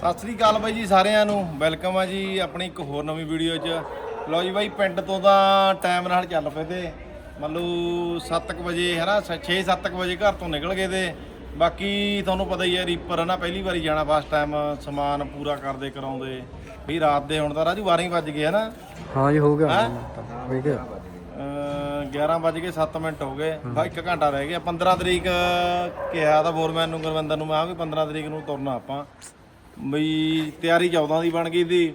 ਸਤਿ ਸ੍ਰੀ ਅਕਾਲ ਬਾਈ ਜੀ ਸਾਰਿਆਂ ਨੂੰ। ਵੈਲਕਮ ਆ ਜੀ ਆਪਣੀ ਇੱਕ ਹੋਰ ਨਵੀਂ ਵੀਡੀਓ 'ਚ। ਲਓ ਜੀ ਬਾਈ ਪਿੰਡ ਤੋਂ ਤਾਂ ਟਾਈਮ ਨਾਲ ਚੱਲ ਪਏ ਤੇ। ਮੰਨ ਲਓ 7:00 ਵਜੇ ਹੈ ਨਾ 6-7 ਵਜੇ ਘਰ ਤੋਂ ਨਿਕਲ ਗਏ ਤੇ। ਬਾਕੀ ਤੁਹਾਨੂੰ ਪਤਾ ਹੀ ਹੈ ਰੀਪਰ ਹੈ ਨਾ ਪਹਿਲੀ ਵਾਰੀ ਜਾਣਾ ਫਸਟ ਟਾਈਮ ਸਮਾਨ ਪੂਰਾ ਕਰਦੇ ਕਰਾਉਂਦੇ। ਵੀ ਰਾਤ ਦੇ ਹੁਣ ਤਾਂ ਰਾਜੂ 12 ਹੀ ਵੱਜ ਗਏ ਹੈ ਨਾ ਹਾਂ ਜੀ ਹੋ ਗਿਆ। ਹੈਂ? ਹੋ ਗਿਆ ਅਹ 11 ਵੱਜ ਕੇ 7 ਮਿੰਟ ਹੋ ਗਏ। ਬਾ ਇੱਕ ਘੰਟਾ ਰਹਿ ਗਿਆ। 15 ਤਰੀਕ ਕਿਹਾ ਤਾਂ ਫੋਰਮੈਨ ਨੂੰ ਗੁਰਵਿੰਦਰ ਨੂੰ ਮੈਂ ਕਿਹਾ ਵੀ 15 ਤਰੀਕ ਨੂੰ ਤੁਰਨਾ ਆਪਾਂ। ਬਈ ਤਿਆਰੀ 14 ਦੀ ਬਣ ਗਈ ਸੀ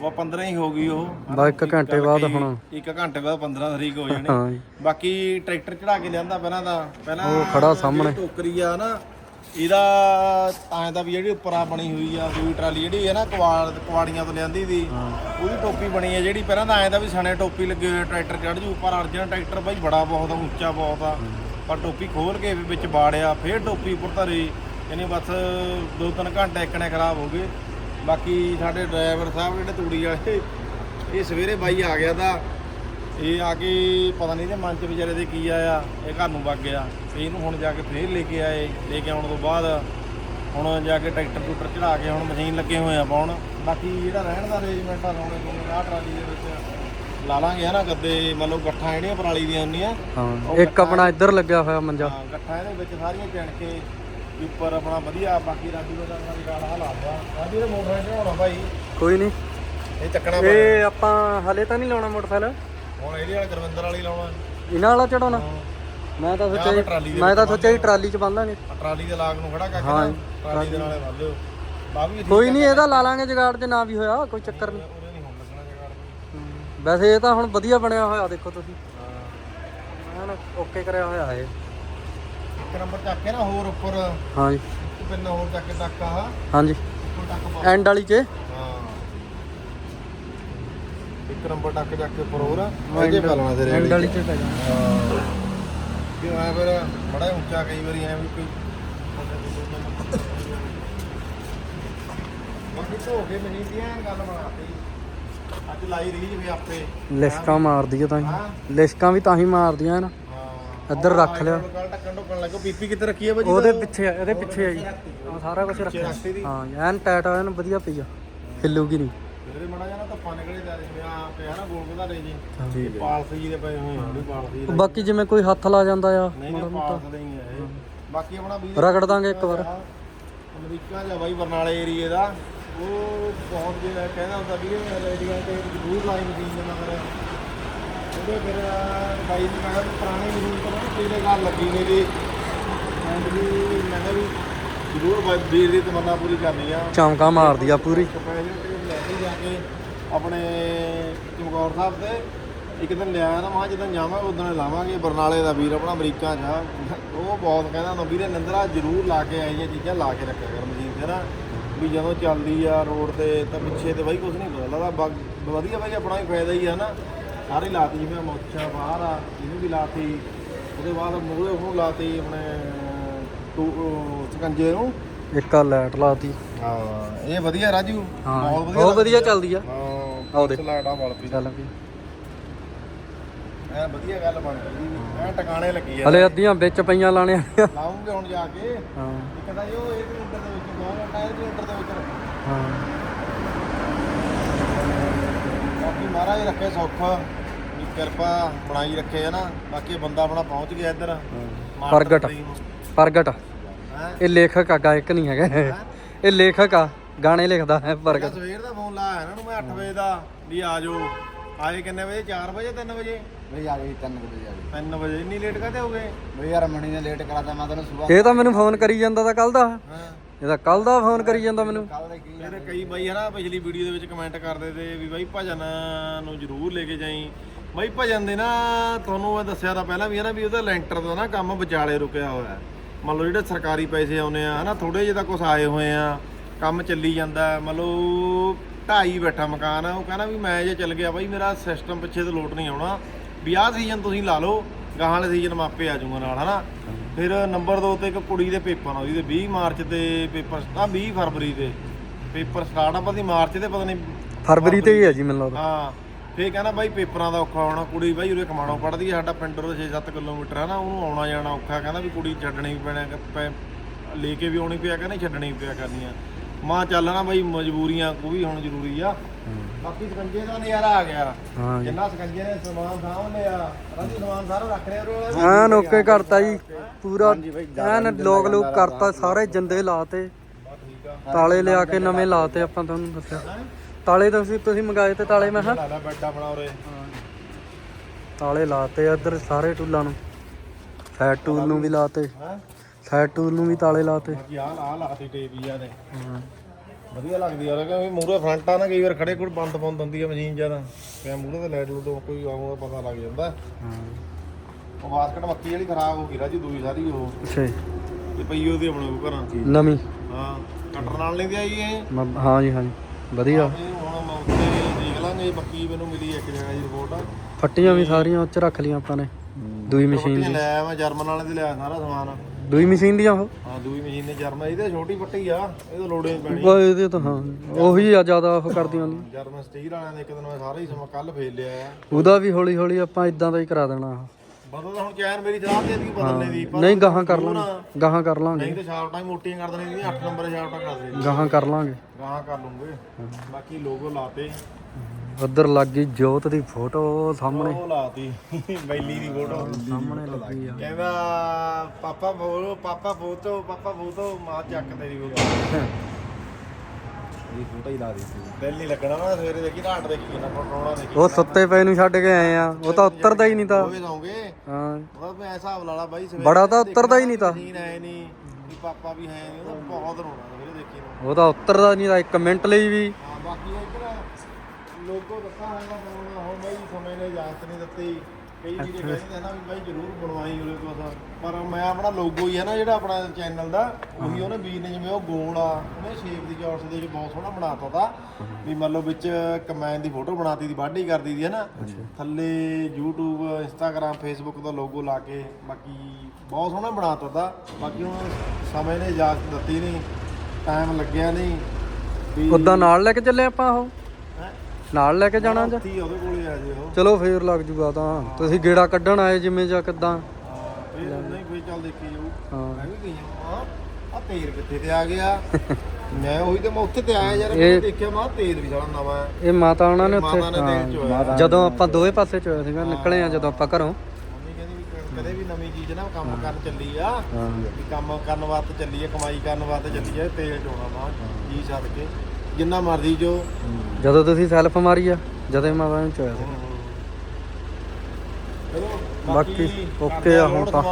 ਉਹ 15 ਹੀ ਹੋ ਗਈ ਉਹ। ਬਾ ਇੱਕ ਘੰਟੇ ਬਾਅਦ ਹੁਣ। ਇੱਕ ਘੰਟੇ ਬਾਅਦ 15 ਤਰੀਕ ਹੋ ਜਾਣੀ। ਬਾਕੀ ਟਰੈਕਟਰ ਚੜਾ ਕੇ ਲਿਆਂਦਾ ਪਹਿਲਾਂ ਤਾਂ। ਪਹਿਲਾਂ ਉਹ ਖੜਾ ਸਾਹਮਣੇ। ਟੋਕਰੀ ਆ ਨਾ ਇਹਦਾ ਤਾਂ ਦਾ ਵੀ ਜਿਹੜੀ ਉੱਪਰ ਆ ਬਣੀ ਹੋਈ ਆ ਦੂਜੀ ਟਰਾਲੀ ਜਿਹੜੀ ਹੈ ਨਾ ਕਵਾੜ ਕਵਾੜੀਆਂ ਤੋਂ ਲਿਆਂਦੀ ਦੀ। ਉਹਦੀ ਟੋਪੀ ਬਣੀ ਹੈ ਜਿਹੜੀ ਪਹਿਲਾਂ ਤਾਂ ਐਂ ਦਾ ਵੀ ਸਣੇ ਟੋਪੀ ਲੱਗੇ ਹੋਏ ਟਰੈਕਟਰ ਚੜ ਜੂ ਉੱਪਰ ਅਰਜਨ ਟਰੈਕਟਰ ਬਾਈ ਬੜਾ ਬਹੁਤ ਆ ਉੱਚਾ ਬਹੁਤ ਆ। ਪਰ ਟੋਪੀ ਖੋਲ ਕੇ ਵੀ ਵਿੱਚ ਬਾੜਿਆ ਫੇਰ ਟੋਪੀ ਉੱਪਰ ਧਰੀ। ਯਾਨੀ ਬਸ ਦੋ ਤਿੰਨ ਘੰਟੇ ਇੱਕਣੇ ਖਰਾਬ ਹੋ ਗਏ। ਬਾਕੀ ਸਾਡੇ ਡਰਾਈਵਰ ਸਾਹਿਬ ਜਿਹੜੇ ਤੂੜੀ ਵਾਲੇ ਇਹ ਸਵੇਰੇ ਬਾਈ ਆ ਗਿਆ ਤਾਂ ਇਹ ਆ ਕੇ ਪਤਾ ਨਹੀਂ ਇਹਦੇ ਮਨ ਚ ਵਿਚਾਰੇ ਦੇ ਕੀ ਆਇਆ ਇਹ ਘਰ ਨੂੰ ਵਗ ਗਿਆ। ਤੇ ਇਹਨੂੰ ਹੁਣ ਜਾ ਕੇ ਫੇਰ ਲੈ ਕੇ ਆਏ ਲੈ ਕੇ ਆਉਣ ਤੋਂ ਬਾਅਦ ਹੁਣ ਜਾ ਕੇ ਟਰੈਕਟਰ ਟੂਟਰ ਚੜਾ ਕੇ ਹੁਣ ਮਸ਼ੀਨ ਲੱਗੇ ਹੋਏ ਆ ਪਾਉਣ। ਬਾਕੀ ਜਿਹੜਾ ਰਹਿਣ ਦਾ ਅਰੇਂਜਮੈਂਟ ਆ ਲਾਉਣੇ ਕੋਲ ਆਹ ਟਰਾਲੀ ਦੇ ਵਿੱਚ ਲਾ ਲਾਂਗੇ ਹਨਾ ਗੱਦੇ ਮੰਨ ਲਓ ਗੱਠਾਂ ਜਿਹੜੀਆਂ ਪਰਾਲੀ ਦੀਆਂ ਹੁੰਦੀਆਂ। ਹਾਂ ਇੱਕ ਆਪਣਾ ਇੱਧਰ ਲੱਗਿਆ ਹੋਇਆ ਮੰਜਾ। ਹਾਂ ਗੱਠਾਂ ਇਹਦੇ ਵਿੱਚ ਸਾਰੀਆਂ ਚਿਣ ਕੇ ਵੀ ਉੱਪਰ ਆਪਣਾ ਵਧੀਆ ਬਾਕੀ ਰਾਜੂ ਦਾ ਨਾਲ ਗਾਲ ਹਲਾ ਦਿਆ ਰਾਜੂ ਦੇ ਮੋਟਰਸਾਈਕਲ ਹੋਣਾ ਭਾਈ? ਕੋਈ ਨਹੀਂ। ਇਹ ਚੱਕਣਾ ਪੈਣਾ। ਇਹ ਆਪਾਂ ਹਲੇ ਤਾਂ ਨਹੀਂ ਲਾਉਣਾ ਮੋਟਰਸਾਈਕਲ। ਹੁਣ ਇਹਦੇ ਵਾਲਾ ਗੁਰਵਿੰਦਰ ਵਾਲੀ ਲਾਉਣਾ। ਇਹਨਾਂ ਵਾਲਾ ਚੜਾਉਣਾ? ਮੈਂ ਤਾਂ ਜਾਂ ਸੋਚਿਆ ਟਰਾਲੀ ਸੀ- ਦੇ ਮੈਂ ਤਾਂ ਵਿੱਚ ਸੋਚਿਆ ਸੀ ਟਰਾਲੀ 'ਚ ਬੰਨ ਲਾਂਗੇ। ਆ ਟਰਾਲੀ ਦੇ ਲਾਗ ਨੂੰ ਖੜਾ ਕਰਕੇ ਹਾਂ, ਨਾ ਟਰਾਲੀ ਦੇ ਨਾਲੇ ਬੰਨ ਲਿਓ। ਬਾ ਵੀ ਕੋਈ ਨਹੀਂ ਇਹਦਾ ਲਾ ਲਾਂਗੇ ਜਗਾੜ ਜੇ ਨਾ ਵੀ ਹੋਇਆ ਕੋਈ ਚੱਕਰ ਨਹੀਂ। ਉਹਦੇ ਨਹੀਂ ਹੁਣ ਲੱਗਣਾ ਜਗਾੜ ਵੈਸੇ ਇਹ ਤਾਂ ਹੁਣ ਵਧੀਆ ਬਣਿਆ ਹੋਇਆ ਦੇਖੋ ਤੁਸੀਂ। ਹਾਂ। ਓਕੇ ਕਰਿਆ ਹੋਇਆ ਇਹ। ਇੱਕ ਨੰਬਰ ਚੱਕ ਕੇ ਨਾ ਹੋਰ ਉੱਪਰ। ਹਾਂ ਜੀ ਇੱਕ ਪਿੰਨ ਹੋਰ ਚੱਕ ਕੇ ਟੱਕ ਆ ਹਾਂਜੀ। ਉੱਪਰ ਟੱਕ ਪਾ। ਐਂਡ ਵਾਲੀ 'ਚ? ਹਾਂ। ਇੱਕ ਨੰਬਰ ਟੱਕ ਚੱਕ ਕੇ ਉੱਪਰ ਹੋਰ। ਇਹਦੇ ਪਾ ਲੈਣਾ ਤੇਰੇ ਐਂਡ ਵਾਲੀ 'ਚ ਪੈ ਜਾ ਹਾਂ। ਕਿ ਆ ਫਿਰ ਬੜਾ ਉੱਚਾ ਕਈ ਵਾਰੀ ਐ ਵੀ ਕੋਈ ਬਾਕੀ ਧੋ ਕੇ ਮਸ਼ੀਨ ਦੀ ਐਨ ਗੱਲ ਬਣਾਤੀ। ਅੱਜ ਲਾਈ ਰੀਜ ਵੀ ਆਪੇ। ਲਿਸ਼ਕਾਂ ਮਾਰਦੀ ਆ ਤਾਂ ਹਾਂ। ਹੀ। ਲਿਸ਼ਕਾਂ ਵੀ ਤਾਂ ਹੀ ਮਾਰਦੀਆਂ ਨਾ। ਇੱਧਰ ਰੱਖ ਲਿਆ। ਗੱਲ ਟੱਕਣ ਟੁੱਕਣ ਲੱਗੋ ਪੀਪੀ ਕਿੱਥੇ ਰੱਖੀ ਹੈ ਭਾਜੀ ਉਹਦੇ ਪਿੱਛੇ ਆ, ਇਹਦੇ ਪਿੱਛੇ ਆ ਜੀ। ਸਾਰਾ ਕੁਝ ਰੱਖਿਆ। ਰੱਖਤੀ ਦੀ। ਹਾਂ ਐਨ ਟਾਈਟ ਐਨ ਵਧੀਆ ਪਈ ਆ। ਹਿੱਲੂਗੀ ਨਹੀਂ। ਮੇਰੇ ਮੜਾ ਜਾਣਾ ਧੱਪਾ ਨਿਕਲੇ ਜਾ ਰਹੇ ਆ ਪਿਆ ਨਾ ਗੋਲ ਵਧਾ ਜੀ। ਹਾਂਜੀ ਪਾਲਸੀ ਜੀ ਦੇ ਪਏ ਹੋਏ ਆ ਵੀ ਪਾਲਸੀ ਬਾਕੀ ਜਿਵੇਂ ਕੋਈ ਹੱਥ ਲਾ ਜਾਂਦਾ ਆ ਨਹੀਂ ਨਹੀਂ ਪਾਲਸ ਦੇ ਹੀ ਆ ਇਹ। ਬਾਕੀ ਆਪਣਾ ਵੀਰ ਰਗੜ ਦਾਂਗੇ ਇੱਕ ਵਾਰ। ਅਮਰੀਕਾ ਜਾਂ ਬਾਈ ਬਰਨਾਲੇ ਏਰੀਏ ਦਾ। ਉਹ ਬਹੁਤ ਜਿਹੜਾ ਕਹਿੰਦਾ ਹੁੰਦਾ ਵੀ ਇਹ ਰੇਡੀਆਂ ਤੇ ਜ਼ਰੂਰ ਲਾਈ ਮਸ਼ੀਨ ਦੇ ਮਗਰ। ਉਹਦੇ ਫਿਰ ਬਾਈ ਵੀ ਪੁਰਾਣੇ ਤੋਂ ਤੇਰੇ ਗੱਲ ਲੱਗੀ ਨੇ ਜੀ। ਐਂਡ ਵੀ ਮੈਂ ਕਿਹਾ ਵੀ ਜ਼ਰੂਰ ਬਾਈ ਵੀਰ ਦੀ ਤਮੰਨਾ ਪੂਰੀ ਕਰਨੀ ਆ। ਚਮਕਾ ਮਾਰਦੀ ਆ ਪੂਰੀ। ਲੈ ਕੇ ਜਾ ਕੇ ਆਪਣੇ ਚਮਕੌਰ ਸਾਹਿਬ ਤੇ ਇੱਕ ਦਿਨ ਲਿਆਇਆ ਨਾ ਮਾਂ ਜਦੋਂ ਜਾਵਾਂਗੇ ਉਦੋਂ ਲਾਵਾਂਗੇ ਬਰਨਾਲੇ ਦਾ ਵੀਰ ਆਪਣਾ ਅਮਰੀਕਾ 'ਚ ਆ ਉਹ ਬਹੁਤ ਕਹਿੰਦਾ ਹੁੰਦਾ ਵੀਰੇ ਨੰਦਰਾ ਜ਼ਰੂਰ ਲਾ ਕੇ ਆਈ ਚੀਜ਼ਾਂ ਲਾ ਕੇ ਰੱਖਿਆ ਕਰ ਮਸ਼ੀਨ ਤੇ ਨਾ। ਵੀ ਜਦੋਂ ਚੱਲਦੀ ਆ ਰੋਡ ਤੇ ਤਾਂ ਪਿੱਛੇ ਤੇ ਬਾਈ ਕੁਝ ਨਹੀਂ ਪਤਾ ਲੱਗਦਾ ਵਧੀਆ ਬਾਈ ਆਪਣਾ ਹੀ ਫਾਇਦਾ ਹੀ ਆ ਨਾ। ਸਾਰੀ ਲਾਤੀ ਜਿਵੇਂ ਮੋਛਾ ਬਾਹਰ ਆ ਇਹਨੂੰ ਵੀ ਲਾਤੀ। ਉਹਦੇ ਬਾਅਦ ਮੂਹਰੇ ਉਹਨੂੰ ਲਾਤੀ ਆਪਣੇ ਟੂ ਸਕੰਜੇ ਨੂੰ। ਇੱਕ ਆ ਲਾਈਟ ਲਾਤੀ। ਹਾਂ ਇਹ ਵਧੀਆ ਰਾਜੂ। ਹਾਂ ਬਹੁਤ ਬਹੁਤ ਵਧੀਆ ਚੱਲਦੀ ਆ। ਹਾਂ ਆਓ ਦੇਖ। ਲਾਟਾ ਵਲ ਪੀ ਚੱਲ ਵੀ। ਐ ਵਧੀਆ ਗੱਲ ਬਣ ਗਈ। ਐ ਟਿਕਾਣੇ ਲੱਗੀ ਆ ਹਲੇ ਅੱਧੀਆਂ ਵਿੱਚ ਪਈਆਂ ਲਾਣੇ ਵਾਲੀਆਂ ਲਾਉਂਗੇ ਹੁਣ ਜਾ ਕੇ। ਹਾਂ। ਇੱਕ ਤਾਂ ਇਹ ਉਹ ਇਹ ਕਿਲੋਮੀਟਰ ਦੇ ਵਿੱਚ ਬਹੁਤ ਟਾਇਰ ਕਿਲੋਮੀਟਰ ਦੇ ਵਿੱਚ। ਹਾਂ ਬਾਕੀ ਮਹਾਰਾਜ ਰੱਖੇ ਸੁੱਖ ਵੀ ਕਿਰਪਾ ਬਣਾਈ ਰੱਖੇ ਹੈ ਨਾ ਬਾਕੀ ਬੰਦਾ ਆਪਣਾ ਪਹੁੰਚ ਗਿਆ ਇੱਧਰ। ਪ੍ਰਗਟ। ਪ੍ਰਗਟ। ਹੈ? ਇਹ ਲੇਖਕ ਆ ਗਾਇਕ ਨਹੀਂ ਹੈਗਾ। ਇਹ ਲੇਖਕ ਆ ਗਾਣੇ ਲਿਖਦਾ ਹੈ ਪ੍ਰਗਟ। ਸਵੇਰ ਦਾ ਫੋਨ ਲਾਇਆ ਇਹਨਾਂ ਨੂੰ ਮੈਂ 8 ਵਜੇ ਦਾ ਵੀ ਆ ਜਾਓ। ਆਏ ਕਿੰਨੇ ਵਜੇ? 4 ਵਜੇ 3 ਵਜੇ? ਬਈ ਆ ਗਈ 3 ਵਜੇ ਆ ਗਈ 3 ਵਜੇ। ਇੰਨੀ ਲੇਟ ਕਾਤੇ ਹੋ ਗਏ? ਬਈ ਯਾਰ ਮਣੀ ਨੇ ਲੇਟ ਕਰਾਤਾ ਮੈਂ ਤੈਨੂੰ ਸਵੇਰ ਇਹ ਤਾਂ ਮੈਨੂੰ ਫੋਨ ਕਰੀ ਜਾਂਦਾ ਤਾਂ ਕੱਲ ਦਾ। ਹਾਂ? ਇਹ ਤਾਂ ਕੱਲ ਦਾ ਫੋਨ ਕਰੀ ਜਾਂਦਾ ਮੈਨੂੰ। ਕੱਲ ਕਈ ਬਾਈ ਹਨਾ ਪਿਛਲੀ ਵੀਡੀਓ ਦੇ ਵਿੱਚ ਕਮੈਂਟ ਕਰਦੇ ਤੇ ਵੀ ਬਾਈ ਭਜਨ ਨੂੰ ਜ਼ਰੂਰ ਲੈ ਕੇ ਜਾਈ। ਬਾਈ ਭਜਨ ਦੇ ਨਾ ਤੁਹਾਨੂੰ ਮੈਂ ਦੱਸਿਆ ਤਾਂ ਪਹਿਲਾਂ ਵੀ ਹਨਾ ਵੀ ਉਹਦਾ ਲੈਂਟਰ ਦਾ ਨਾ ਕੰਮ ਵਿਚਾਲੇ ਰੁਕਿਆ ਹੋਇਆ ਹੈ। ਮੰਨ ਲਓ ਜਿਹੜੇ ਸਰਕਾਰੀ ਪੈਸੇ ਆਉਨੇ ਆ ਹਨਾ ਥੋੜੇ ਜਿਹੇ ਤਾਂ ਕੁਝ ਆਏ ਹੋਏ ਆ, ਕੰਮ ਚੱਲੀ ਜਾਂਦਾ ਹੈ। ਮੰਨ ਲਓ ਢਾਈ ਬੈਠਾ ਮਕਾਨ ਆ, ਉਹ ਕਹਿੰਦਾ ਵੀ ਮੈਂ ਜੇ ਚੱਲ ਗਿਆ ਬਾਈ, ਮੇਰਾ ਸਿਸਟਮ ਪਿੱਛੇ ਤੋਂ ਲੋਟ ਨਹੀਂ ਆਉਣਾ। ਵੀ ਆਹ ਸੀਜ਼ਨ ਤੁਸੀਂ ਲਾ ਲਓ, ਗਾਹਾਂ ਵਾਲੇ ਸੀਜ਼ਨ ਮਾਪੇ ਆ ਜਾਊਗਾ ਨਾਲ, ਹਨਾ। ਫਿਰ ਨੰਬਰ 2 ਤੇ ਇੱਕ ਕੁੜੀ ਦੇ ਪੇਪਰ ਆ ਉਹਦੀ ਤੇ 20 ਮਾਰਚ ਤੇ ਪੇਪਰ ਆ 20 ਫਰਵਰੀ ਤੇ ਪੇਪਰ ਸਟਾਰਟ ਆ ਪਤਾ ਨਹੀਂ ਮਾਰਚ ਤੇ ਪਤਾ ਨਹੀਂ ਫਰਵਰੀ ਤੇ ਹੀ ਹੈ ਜੀ ਮੈਨੂੰ ਲੱਗਦਾ। ਹਾਂ ਫੇਰ ਕਹਿੰਦਾ ਬਾਈ ਪੇਪਰਾਂ ਦਾ ਔਖਾ ਹੋਣਾ ਕੁੜੀ ਬਾਈ ਉਰੇ ਕਮਾਣੋਂ ਪੜਦੀ ਆ ਸਾਡਾ ਪਿੰਡ ਉਰੇ 6-7 ਕਿਲੋਮੀਟਰ ਹੈ ਨਾ ਉਹਨੂੰ ਆਉਣਾ ਜਾਣਾ ਔਖਾ ਕਹਿੰਦਾ ਵੀ ਕੁੜੀ ਛੱਡਣੀ ਪੈਣਾ ਲੈ ਕੇ ਵੀ ਆਉਣੀ ਪਿਆ ਕਹਿੰਦਾ ਛੱਡਣੀ ਪਿਆ ਕਰਨੀ ਆ। ਮਾਂ ਚੱਲਣਾ ਬਈ ਮਜਬੂਰੀਆਂ ਕੋ ਵੀ ਹੁਣ ਜ਼ਰੂਰੀ ਆ। ਬਾਕੀ ਸਕੰਜੇ ਦਾ ਨਜ਼ਾਰਾ ਆ ਗਿਆ। ਹਾਂ ਜੀ। ਜਿੰਨਾ ਸਕੰਜੇ ਨੇ ਸਮਾਨ ਸਾਂਭ ਲਿਆ ਰਾਜੀ ਸਮਾਨ ਸਾਰਾ ਰੱਖ ਲਿਆ ਰੋਲੇ ਐਨ ਓਕੇ ਕਰਤਾ ਜੀ ਪੂਰਾ ਐਨ ਲੋਕ ਲੋਕ ਕਰਤਾ ਸਾਰੇ ਜੰਦੇ ਲਾਤੇ। ਠੀਕ ਆ। ਤਾਲੇ ਲਿਆ ਕੇ ਨਵੇਂ ਲਾਤੇ ਆਪਾਂ ਤੁਹਾਨੂੰ ਦੱਸਿਆ। ਤਾਲੇ ਤੁਸੀਂ ਤੁਸੀਂ ਮੰਗਾਏ ਤੇ ਤਾਲੇ ਮੈਂ ਹਾਂ ਲਾ ਲੈ ਬੈੱਡ ਆਪਣਾ ਉਰੇ। ਤਾਲੇ ਲਾਤੇ ਇੱਧਰ ਸਾਰੇ ਟੂਲਾਂ ਨੂੰ। ਸਾਈਡ ਟੂਲ ਨੂੰ ਵੀ ਲਾਤੇ। ਹੈ? ਸਾਈਡ ਟੂਲ ਨੂੰ ਵੀ ਤਾਲੇ ਲਾਤੇ। ਬਾਕੀ ਆਹ ਲਾ ਲਾਤੀ ਟੇਪ ਆ ਨੇ ਵਧੀਆ ਲੱਗਦੀ ਆ ਕਿਉਂਕਿ ਮੂਰੇ ਫਰੰਟ ਆ ਨਾ ਕਈ ਵਾਰ ਖੜੇ ਕੋਲ ਬੰਦ ਬੰਦ ਹੁੰਦੀ ਆ ਮਸ਼ੀਨ ਜ਼ਿਆਦਾ। ਤੇ ਮੂਰੇ ਤੇ ਲਾਈਟ ਤੋਂ ਕੋਈ ਆਉਂਦਾ ਪਤਾ ਲੱਗ ਜਾਂਦਾ। ਹਾਂ। ਉਹ ਬਾਸਕਟ ਮੱਕੀ ਵਾਲੀ ਖਰਾਬ ਹੋ ਗਈ ਰਾਜੀ ਦੂਈ ਸਾਰੀ ਉਹ। ਅੱਛਾ ਜੀ। ਤੇ ਪਈ ਉਹਦੀ ਆਪਣੇ ਘਰਾਂ ਨਵੀਂ? ਹਾਂ ਕਟਰ ਨਾਲ ਨਹੀਂ ਤੇ ਆਈ ਇਹ। ਹਾਂ ਜੀ ਹਾਂ ਜੀ। ਵਧੀਆ। ਹੁਣ ਮੌਕੇ ਦੇਖ ਲਾਂਗੇ ਬਾਕੀ ਮੈਨੂੰ ਮਿਲੀ ਇੱਕ ਜਗ੍ਹਾ ਦੀ ਰਿਪੋਰਟ ਫੱਟੀਆਂ ਵੀ ਸਾਰੀਆਂ ਉੱਚ ਰੱਖ ਲੀਆਂ ਆਪਾਂ ਨੇ। ਦੂਈ ਮਸ਼ੀਨ ਲੈ ਮੈਂ ਜਰਮਨ ਵਾਲੇ ਦੇ ਲਿਆ ਸਾਰਾ ਸਮਾਨ। ਦੂਈ ਮਸ਼ੀਨ ਦੀਆਂ ਉਹ? ਹਾਂ ਦੂਈ ਮਸ਼ੀਨ ਨੇ ਜਰਮਨ ਇਹਦੇ ਛੋਟੀ ਪੱਟੀ ਆ ਇਹ ਤਾਂ ਲੋੜੇ ਪੈਣੀ ਬਾ ਇਹਦੇ ਤਾਂ ਹਾਂ ਉਹੀ ਆ ਜ਼ਿਆਦਾ ਉਹ ਕਰਦੀਆਂ ਨੇ। ਜਰਮਨ ਸਟੀਲ ਵਾਲਿਆਂ ਦੇ ਇੱਕ ਦਿਨ ਮੈਂ ਸਾਰਾ ਹੀ ਸਮਾਂ ਕੱਲ ਫੇਰ ਲਿਆ ਆ। ਉਹਦਾ ਵੀ ਹੌਲੀ ਹੌਲੀ ਆਪਾਂ ਇਦਾਂ ਦਾ ਹੀ ਕਰਾ ਦੇਣਾ। ਬਦਲ ਤਾਂ ਹੁਣ ਚੈਨ ਮੇਰੀ ਸਲਾਹ ਤੇ ਦੀ ਬਦਲਨੇ ਦੀ ਪਰ ਨਹੀਂ ਗਾਹਾਂ ਕਰ ਲਾਂਗੇ। ਗਾਹਾਂ ਕਰ ਲਾਂਗੇ। ਨਹੀਂ ਤੇ ਸ਼ਾਰਟਾਂ ਹੀ ਮੋਟੀਆਂ ਕਰ ਦੇਣੀ 8 ਨੰਬਰ ਸ਼ਾਰਟਾਂ ਕਰ ਦੇ ਗਾਹਾਂ ਕਰ ਲਾਂਗੇ। ਗਾਹਾਂ ਕਰ ਲੂੰਗੇ। ਬਾਕੀ ਲੋਗੋ ਲਾਤੇ ਉੱਧਰ ਲੱਗ ਗਈ ਜੋਤ ਦੀ ਫੋਟੋ ਸਾਹਮਣੇ। ਉਹ ਲਾਤੀ ਬੈਲੀ ਦੀ ਫੋਟੋ। ਸਾਹਮਣੇ ਲੱਗੀ ਆ। ਕਹਿੰਦਾ ਪਾਪਾ ਬੋਲੋ ਪਾਪਾ ਫੋਟੋ ਪਾਪਾ ਫੋਟੋ ਮਾਂ ਚੱਕ ਤੇਰੀ ਫੋਟੋ। ਇਹ ਫੋਟੋ ਹੀ ਲਾ ਦਿੱਤੀ। ਦਿਲ ਨਹੀਂ ਲੱਗਣਾ ਨਾ ਸਵੇਰੇ ਦੇਖੀ ਰਾਤ ਦੇਖੀ ਕਿੰਨਾ ਰੋਣਾ ਦੇਖੀ। ਉਹ ਸੁੱਤੇ ਪਏ ਨੂੰ ਛੱਡ ਕੇ ਆਏ ਆ। ਉਹ ਤਾਂ ਉੱਤਰਦਾ ਹੀ ਨਹੀਂ ਤਾਂ। ਉਹ ਵੀ ਸੌਂਗੇ ਹਾਂ। ਉਹਦਾ ਮੈਂ ਹਿਸਾਬ ਲਾ ਲਾ ਬਾਈ ਸਵੇਰੇ ਬੜਾ ਤਾਂ ਉੱਤਰਦਾ ਹੀ ਨਹੀਂ ਤਾਂ। ਨਹੀਂ ਪਾਪਾ ਵੀ ਹੈ ਨਹੀਂ ਉਹਦਾ ਬਹੁਤ ਰੋਣਾ ਸਵੇਰੇ ਦੇਖੀ ਨੂੰ। ਉਹ ਤਾਂ ਉੱਤਰਦਾ ਨਹੀਂ ਤਾਂ ਇੱਕ ਮਿੰਟ ਲਈ ਵੀ ਲੋਗੋ ਦੱਸਾ ਹੋਗਾ ਬਣਾਉਣਾ ਹੁਣ ਬਾਈ ਸਮੇਂ ਨੇ ਇਜਾਜ਼ਤ ਨਹੀਂ ਦਿੱਤੀ। ਕਈ ਵੀਰੇ ਕਹਿੰਦੇ ਨਾ ਵੀ ਬਾਈ ਜ਼ਰੂਰ ਬਣਵਾਈ ਉਹਦੇ ਕੋਲ ਪਰ ਮੈਂ ਆਪਣਾ ਲੋਗੋ ਹੀ ਹੈ ਨਾ ਜਿਹੜਾ ਆਪਣਾ ਚੈਨਲ ਦਾ ਉਹੀ ਉਹਨੇ ਵੀਰ ਨੇ ਜਿਵੇਂ ਉਹ ਗੋਲ ਆ ਉਹਨੇ ਸ਼ੇਪ ਦੀ ਚੌਰਸ ਦੇ ਵਿੱਚ ਬਹੁਤ ਸੋਹਣਾ ਬਣਾਤਾ ਤਾ। ਵੀ ਮੰਨ ਲਓ ਵਿੱਚ ਕਮੈਨ ਦੀ ਫੋਟੋ ਬਣਾਤੀ ਦੀ ਵਾਢੀ ਕਰਦੀ ਦੀ ਹੈ ਨਾ ਥੱਲੇ YouTube Instagram Facebook ਦਾ ਲੋਗੋ ਲਾ ਕੇ ਬਾਕੀ ਬਹੁਤ ਸੋਹਣਾ ਬਣਾਤਾ ਤਾ। ਬਾਕੀ ਹੁਣ ਸਮੇਂ ਨੇ ਇਜਾਜ਼ਤ ਦਿੱਤੀ ਨਹੀਂ ਟਾਈਮ ਲੱਗਿਆ ਨਹੀਂ। ਉਦਾਂ ਨਾਲ ਲੈ ਕੇ ਚੱਲੇ ਆਪਾਂ ਉਹ? ਹੈਂ? ਨਾਲ ਲੈ ਕੇ ਜਾਣਾ ਜਾਂ? ਉੱਥੇ ਉਹਦੇ ਕੋਲੇ ਆ ਜੇ ਉਹ। ਚਲੋ ਫੇਰ ਲੱਗ ਜੂਗਾ ਤਾਂ। ਤੁਸੀਂ ਗੇੜਾ ਕੱਢਣ ਆਏ ਜਿਵੇਂ ਜਾਂ ਕਿਦਾਂ? ਹਾਂ ਫੇਰ ਨਹੀਂ ਕੋਈ ਚੱਲ ਦੇਖੀ ਜਾਊ। ਹਾਂ। ਮੈਂ ਵੀ ਗਈ ਹਾਂ। ਆ ਤੇਲ ਕਿੱਥੇ ਤੇ ਆ ਗਿਆ? ਮੈਂ ਉਹੀ ਤੇ ਮੈਂ ਉੱਥੇ ਤੇ ਆਇਆ ਯਾਰ ਮੈਂ ਇਹ- ਦੇਖਿਆ ਮਾ ਤੇਲ ਵੀ ਸਾਲਾ ਨਵਾਂ ਇਹ ਮਾਤਾ ਉਹਨਾਂ ਨੇ ਉੱਥੇ ਜਦੋਂ ਆਪਾਂ ਦੋਵੇਂ ਪਾਸੇ ਚ ਹੋਇਆ ਸੀਗਾ ਨਿਕਲੇ ਆ ਜਦੋਂ ਆਪਾਂ ਘਰੋਂ। ਕਦੇ ਵੀ ਨਵੀਂ ਚੀਜ਼ ਨਾ ਕੰਮ ਕਰਨ ਚੱਲੀ ਆ। ਵੀ ਕੰਮ ਕਰਨ ਵਾਸਤੇ ਚੱਲੀ ਆ ਕਮਾਈ ਕਰਨ ਵਾਸਤੇ ਚੱਲੀ ਆ ਤੇਲ ਚੋਣਾ ਮਾ ਜੀ ਛੱਡ ਕੇ ਜਿੰਨਾ ਮਰਜ਼ੀ ਜੋ। ਜਦੋਂ ਤੁਸੀਂ ਸੈਲਫ ਮਾਰੀ ਆ ਜਦੋਂ ਮਾਤਾ ਨੇ ਚੋਇਆ ਸੀ। ਚਲੋ ਬਾਕੀ ਓਕੇ ਆ ਹੁਣ ਤਾਂ।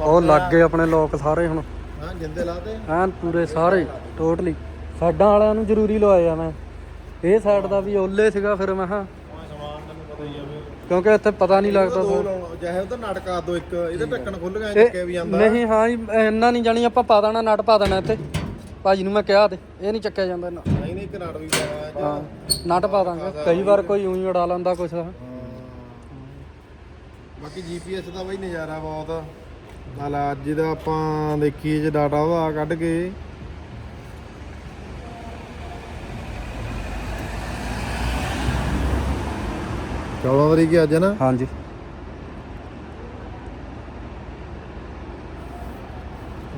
ਉਹ ਲੱਗ ਗਏ ਆਪਣੇ ਲੋਕ ਸਾਰੇ ਹੁਣ। ਹਾਂ ਜਿੰਦੇ ਲਾਤੇ। ਐਨ ਪੂਰੇ ਸਾਰੇ ਟੋਟਲੀ ਸਾਡਾਂ ਵਾਲਿਆਂ ਨੂੰ ਜ਼ਰੂਰੀ ਲਵਾਏ ਆ ਮੈਂ। ਇਹ ਸਾਈਡ ਦਾ ਵੀ ਓਲੇ ਸੀਗਾ ਫਿਰ ਮੈਂ ਹੀ ਕਿਉਂਕਿ ਇੱਥੇ ਪਤਾ ਨਹੀਂ ਲੱਗਦਾ ਲਾਉਣ ਚਾਹੇ ਉਹਦਾ ਨਟਕਾ ਦੋ ਇੱਕ ਇਹਦੇ ਢੱਕਣ ਖੁੱਲ ਗਿਆ ਵੀ ਜਾਂਦਾ। ਨਹੀਂ ਹਾਂ ਇੰਨਾ ਨਹੀਂ ਜਾਣੀ ਆਪਾਂ ਪਾ ਦੇਣਾ ਨਟ ਪਾ ਦੇਣਾ ਇੱਥੇ। ਭਾਜੀ ਨੂੰ ਮੈਂ ਕਿਹਾ ਤੇ ਇਹ ਨਹੀਂ ਚੱਕਿਆ ਜਾਂਦਾ ਇਹਨਾਂ ਨਹੀਂ ਨਹੀਂ ਇੱਕ ਨਟ ਵੀ ਪਾਇਆ ਜਾਂ। ਹਾਂ ਨਟ ਪਾ ਦਾਂਗੇ। ਕਈ ਵਾਰ ਕੋਈ ਉਹੀ ਉਡਾ ਲੈਂਦਾ ਕੁਛ। ਬਾਕੀ ਜੀਪੀਐਸ ਦਾ ਬਈ ਨਜ਼ਾਰਾ ਬਹੁਤ ਨਾਲ ਅੱਜ ਦਾ ਆਪਾਂ ਦੇਖੀਏ ਜੇ ਡਾਟਾ ਉਹਦਾ ਕੱਢ ਕੇ। ਚੌਦਾਂ ਤਰੀਕ ਅੱਜ ਹੈ ਨਾ? ਹਾਂਜੀ।